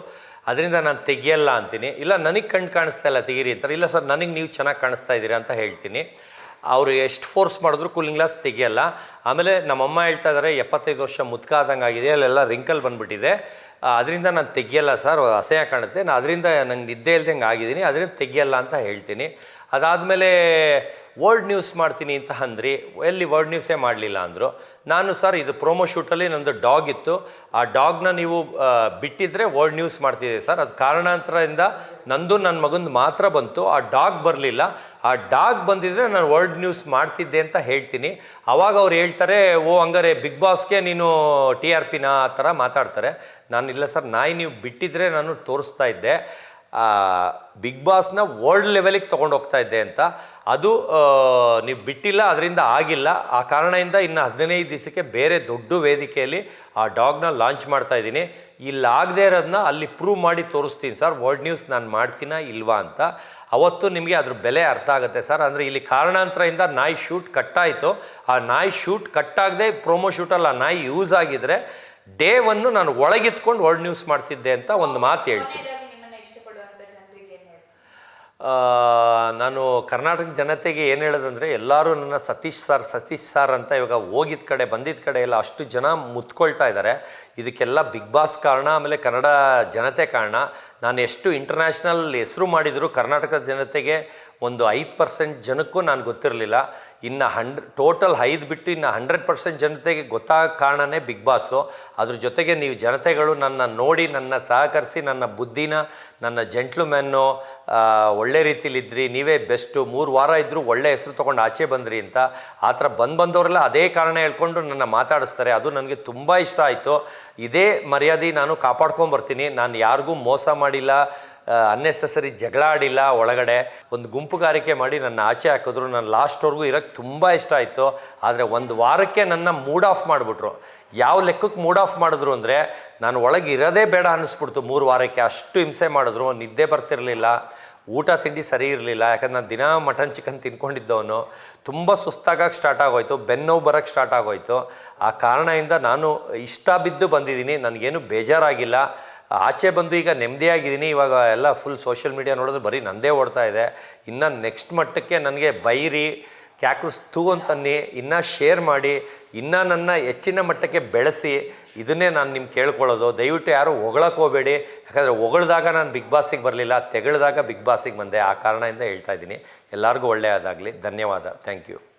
ಅದರಿಂದ ನಾನು ತೆಗಿಯಲ್ಲ ಅಂತೀನಿ. ಇಲ್ಲ, ನನಗೆ ಕಣ್ಣು ಕಾಣಿಸ್ತಾ ಇಲ್ಲ, ತೆಗೀರಿ ಅಂತಾರೆ. ಇಲ್ಲ ಸರ್, ನನಗೆ ನೀವು ಚೆನ್ನಾಗಿ ಕಾಣಿಸ್ತಾ ಇದ್ದೀರಾ ಅಂತ ಹೇಳ್ತೀನಿ. ಅವರು ಎಷ್ಟು ಫೋರ್ಸ್ ಮಾಡಿದ್ರು ಕೂಲಿಂಗ್ ಗ್ಲಾಸ್ ತೆಗಿಯಲ್ಲ. ಆಮೇಲೆ ನಮ್ಮಮ್ಮ ಹೇಳ್ತಾ ಇದ್ದಾರೆ ಎಪ್ಪತ್ತೈದು ವರ್ಷ ಮುತ್ಕಾದಂಗೆ ಆಗಿದೆ, ಅಲ್ಲೆಲ್ಲ ರಿಂಕಲ್ ಬಂದುಬಿಟ್ಟಿದೆ. ಅದರಿಂದ ನಾನು ತೆಗಿಯಲ್ಲ ಸರ್, ಅಸಹ್ಯ ಕಾಣುತ್ತೆ. ನಾನು ಅದರಿಂದ ನಂಗೆ ನಿದ್ದೆ ಇಲ್ದಂಗೆ ಆಗಿದ್ದೀನಿ, ಅದರಿಂದ ತೆಗಿಯಲ್ಲ ಅಂತ ಹೇಳ್ತೀನಿ. ಅದಾದಮೇಲೆ ವರ್ಲ್ಡ್ ನ್ಯೂಸ್ ಮಾಡ್ತೀನಿ ಅಂತ ಅಂದ್ರಿ, ಎಲ್ಲಿ ವರ್ಲ್ಡ್ ನ್ಯೂಸೇ ಮಾಡಲಿಲ್ಲ ಅಂದರು. ನಾನು ಸರ್, ಇದು ಪ್ರೋಮೋ ಶೂಟಲ್ಲಿ ನಂದು ಡಾಗ್ ಇತ್ತು. ಆ ಡಾಗ್ನ ನೀವು ಬಿಟ್ಟಿದ್ರೆ ವರ್ಲ್ಡ್ ನ್ಯೂಸ್ ಮಾಡ್ತಿದ್ದೆ ಸರ್. ಅದು ಕಾರಣಾಂತರದಿಂದ ನಂದು ನನ್ನ ಮಗಂದು ಮಾತ್ರ ಬಂತು. ಆ ಡಾಗ್ ಬರಲಿಲ್ಲ. ಆ ಡಾಗ್ ಬಂದಿದ್ರೆ ನಾನು ವರ್ಲ್ಡ್ ನ್ಯೂಸ್ ಮಾಡ್ತಿದ್ದೆ ಅಂತ ಹೇಳ್ತೀನಿ. ಅವಾಗ ಅವ್ರು ಹೇಳ್ತಾರೆ ಓ ಹಂಗಾರೆ ಬಿಗ್ ಬಾಸ್ಗೆ ನೀನು ಟಿ ಆರ್ ಪಿನ ಆ ಥರ ಮಾತಾಡ್ತಾರೆ. ನಾನು, ಇಲ್ಲ ಸರ್, ನಾಯಿ ನೀವು ಬಿಟ್ಟಿದ್ರೆ ನಾನು ತೋರಿಸ್ತಾ ಇದ್ದೆ. ಬಿಗ್ ಬಾಸ್ನ ವರ್ಲ್ಡ್ ಲೆವೆಲಿಗೆ ತೊಗೊಂಡು ಹೋಗ್ತಾ ಇದ್ದೆ ಅಂತ. ಅದು ನೀವು ಬಿಟ್ಟಿಲ್ಲ, ಅದರಿಂದ ಆಗಿಲ್ಲ. ಆ ಕಾರಣದಿಂದ ಇನ್ನು ಹದಿನೈದು ದಿವಸಕ್ಕೆ ಬೇರೆ ದೊಡ್ಡ ವೇದಿಕೆಯಲ್ಲಿ ಆ ಡಾಗ್ನ ಲಾಂಚ್ ಮಾಡ್ತಾ ಇದ್ದೀನಿ. ಇಲ್ಲಿ ಆಗದೆ ಇರೋದನ್ನ ಅಲ್ಲಿ ಪ್ರೂವ್ ಮಾಡಿ ತೋರಿಸ್ತೀನಿ ಸರ್. ವರ್ಲ್ಡ್ ನ್ಯೂಸ್ ನಾನು ಮಾಡ್ತೀನ ಇಲ್ವಾ ಅಂತ. ಅವತ್ತು ನಿಮಗೆ ಅದ್ರ ಬೆಲೆ ಅರ್ಥ ಆಗುತ್ತೆ ಸರ್. ಅಂದರೆ ಇಲ್ಲಿ ಕಾರಣಾಂತರದಿಂದ ನಾಯಿ ಶೂಟ್ ಕಟ್ಟಾಯಿತು. ಆ ನಾಯಿ ಶೂಟ್ ಕಟ್ಟಾಗದೆ ಪ್ರೋಮೋ ಶೂಟಲ್ಲಿ ಆ ನಾಯಿ ಯೂಸ್ ಆಗಿದ್ರೆ ಡೇ ಒನ್ನು ನಾನು ಒಳಗಿತ್ಕೊಂಡು ವರ್ಲ್ಡ್ ನ್ಯೂಸ್ ಮಾಡ್ತಿದ್ದೆ ಅಂತ ಒಂದು ಮಾತು ಹೇಳ್ತೀನಿ ಕೊನೆಯದಾಗಿ ನಿಮ್ಮನ್ನ ಇಷ್ಟಪಡುವಂತ ಜನರಿಗೆ ಏನ್ ಹೇಳ್ತೀರಿ ಆ, ನಾನು ಕರ್ನಾಟಕ ಜನತೆಗೆ ಏನು ಹೇಳೋದಂದರೆ, ಎಲ್ಲರೂ ನನ್ನ ಸತೀಶ್ ಸರ್ ಸತೀಶ್ ಸರ್ ಅಂತ ಇವಾಗ ಹೋಗಿದ ಕಡೆ ಬಂದಿದ್ದ ಕಡೆ ಎಲ್ಲ ಅಷ್ಟು ಜನ ಮುತ್ಕೊಳ್ತಾ ಇದ್ದಾರೆ ಇದಕ್ಕೆಲ್ಲ ಬಿಗ್ ಬಾಸ್ ಕಾರಣ, ಆಮೇಲೆ ಕನ್ನಡ ಜನತೆ ಕಾರಣ. ನಾನು ಎಷ್ಟು ಇಂಟರ್ನ್ಯಾಷನಲ್ ಹೆಸರು ಮಾಡಿದರೂ ಕರ್ನಾಟಕದ ಜನತೆಗೆ ಒಂದು ಐದು ಪರ್ಸೆಂಟ್ ಜನಕ್ಕೂ ನಾನು ಗೊತ್ತಿರಲಿಲ್ಲ. ಇನ್ನು ಹಂಡ್ರ್ ಟೋಟಲ್ ಐದು ಬಿಟ್ಟು ಇನ್ನು ಹಂಡ್ರೆಡ್ ಪರ್ಸೆಂಟ್ ಜನತೆಗೆ ಗೊತ್ತಾಗ ಕಾರಣನೇ ಬಿಗ್ ಬಾಸು ಅದ್ರ ಜೊತೆಗೆ ನೀವು ಜನತೆಗಳು ನನ್ನ ನೋಡಿ, ನನ್ನ ಸಹಕರಿಸಿ, ನನ್ನ ಬುದ್ಧಿನ, ನನ್ನ ಜೆಂಟ್ಲುಮೆನ್ನು ಒಳ್ಳೆ ರೀತಿಲಿದ್ರಿ ನೀವೇ ಬೆಸ್ಟು ಮೂರು ವಾರ ಇದ್ದರೂ ಒಳ್ಳೆ ಹೆಸರು ತೊಗೊಂಡು ಆಚೆ ಬಂದ್ರಿ ಅಂತ ಆ ಥರ ಬಂದು ಬಂದವರೆಲ್ಲ ಅದೇ ಕಾರಣ ಹೇಳ್ಕೊಂಡು ನನ್ನ ಮಾತಾಡಿಸ್ತಾರೆ. ಅದು ನನಗೆ ತುಂಬ ಇಷ್ಟ ಆಯಿತು. ಇದೇ ಮರ್ಯಾದೆ ನಾನು ಕಾಪಾಡ್ಕೊಂಬರ್ತೀನಿ ನಾನು ಯಾರಿಗೂ ಮೋಸ ಮಾಡಿಲ್ಲ. ಅನ್ನೆಸೆಸರಿ ಜಗಳ ಆಡಿಲ್ಲ ಒಳಗಡೆ. ಒಂದು ಗುಂಪುಗಾರಿಕೆ ಮಾಡಿ ನನ್ನ ಆಚೆ ಹಾಕಿದ್ರು. ನಾನು ಲಾಸ್ಟ್ವರೆಗೂ ಇರೋಕ್ಕೆ ತುಂಬ ಇಷ್ಟ ಆಯಿತು. ಆದರೆ ಒಂದು ವಾರಕ್ಕೆ ನನ್ನ ಮೂಡ್ ಆಫ್ ಮಾಡಿಬಿಟ್ರು. ಯಾವ ಲೆಕ್ಕಕ್ಕೆ ಮೂಡ್ ಆಫ್ ಮಾಡಿದ್ರು ಅಂದರೆ ನಾನು ಒಳಗೆ ಇರೋದೇ ಬೇಡ ಅನ್ನಿಸ್ಬಿಡ್ತು. ಮೂರು ವಾರಕ್ಕೆ ಅಷ್ಟು ಹಿಂಸೆ ಮಾಡಿದ್ರು. ನಿದ್ದೆ ಬರ್ತಿರಲಿಲ್ಲ. ಊಟ ತಿಂಡಿ ಸರಿ ಇರಲಿಲ್ಲ. ಯಾಕಂದ್ರೆ ನಾನು ದಿನ ಮಟನ್ ಚಿಕನ್ ತಿನ್ಕೊಂಡಿದ್ದವನು. ತುಂಬ ಸುಸ್ತಾಗಕ್ಕೆ ಸ್ಟಾರ್ಟ್ ಆಗೋಯ್ತು. ಬೆನ್ನೋವು ಬರೋಕ್ಕೆ ಸ್ಟಾರ್ಟ್ ಆಗೋಯ್ತು. ಆ ಕಾರಣದಿಂದ ನಾನು ಇಷ್ಟ ಬಿದ್ದು ಬಂದಿದ್ದೀನಿ. ನನಗೇನು ಬೇಜಾರಾಗಿಲ್ಲ. ಆಚೆ ಬಂದು ಈಗ ನೆಮ್ಮದಿಯಾಗಿದ್ದೀನಿ. ಇವಾಗ ಎಲ್ಲ ಫುಲ್ ಸೋಷಿಯಲ್ ಮೀಡಿಯಾ ನೋಡಿದ್ರೆ ಬರೀ ನಂದೇ ಓಡ್ತಾ ಇದೆ. ಇನ್ನು ನೆಕ್ಸ್ಟ್ ಮಟ್ಟಕ್ಕೆ ನನಗೆ ಬೈರಿ ಕ್ಯಾಕ್ರಸ್ ತೂ ಅಂತನ್ನಿ ಇನ್ನೂ ಶೇರ್ ಮಾಡಿ, ಇನ್ನೂ ನನ್ನ ಹೆಚ್ಚಿನ ಮಟ್ಟಕ್ಕೆ ಬೆಳೆಸಿ, ಇದನ್ನೇ ನಾನು ನಿಮ್ಗೆ ಕೇಳ್ಕೊಳ್ಳೋದು. ದಯವಿಟ್ಟು ಯಾರು ಹೊಗಳಕ್ಕೆ ಹೋಗಬೇಡಿ. ಯಾಕಂದರೆ ಹೊಗಳ್ದಾಗ ನಾನು ಬಿಗ್ ಬಾಸಿಗೆ ಬರಲಿಲ್ಲ, ತೆಗಳಿದಾಗ ಬಿಗ್ ಬಾಸಿಗೆ ಬಂದೆ. ಆ ಕಾರಣದಿಂದ ಹೇಳ್ತಾ ಇದ್ದೀನಿ. ಎಲ್ಲರಿಗೂ ಒಳ್ಳೆಯದಾಗಲಿ. ಧನ್ಯವಾದ. Thank you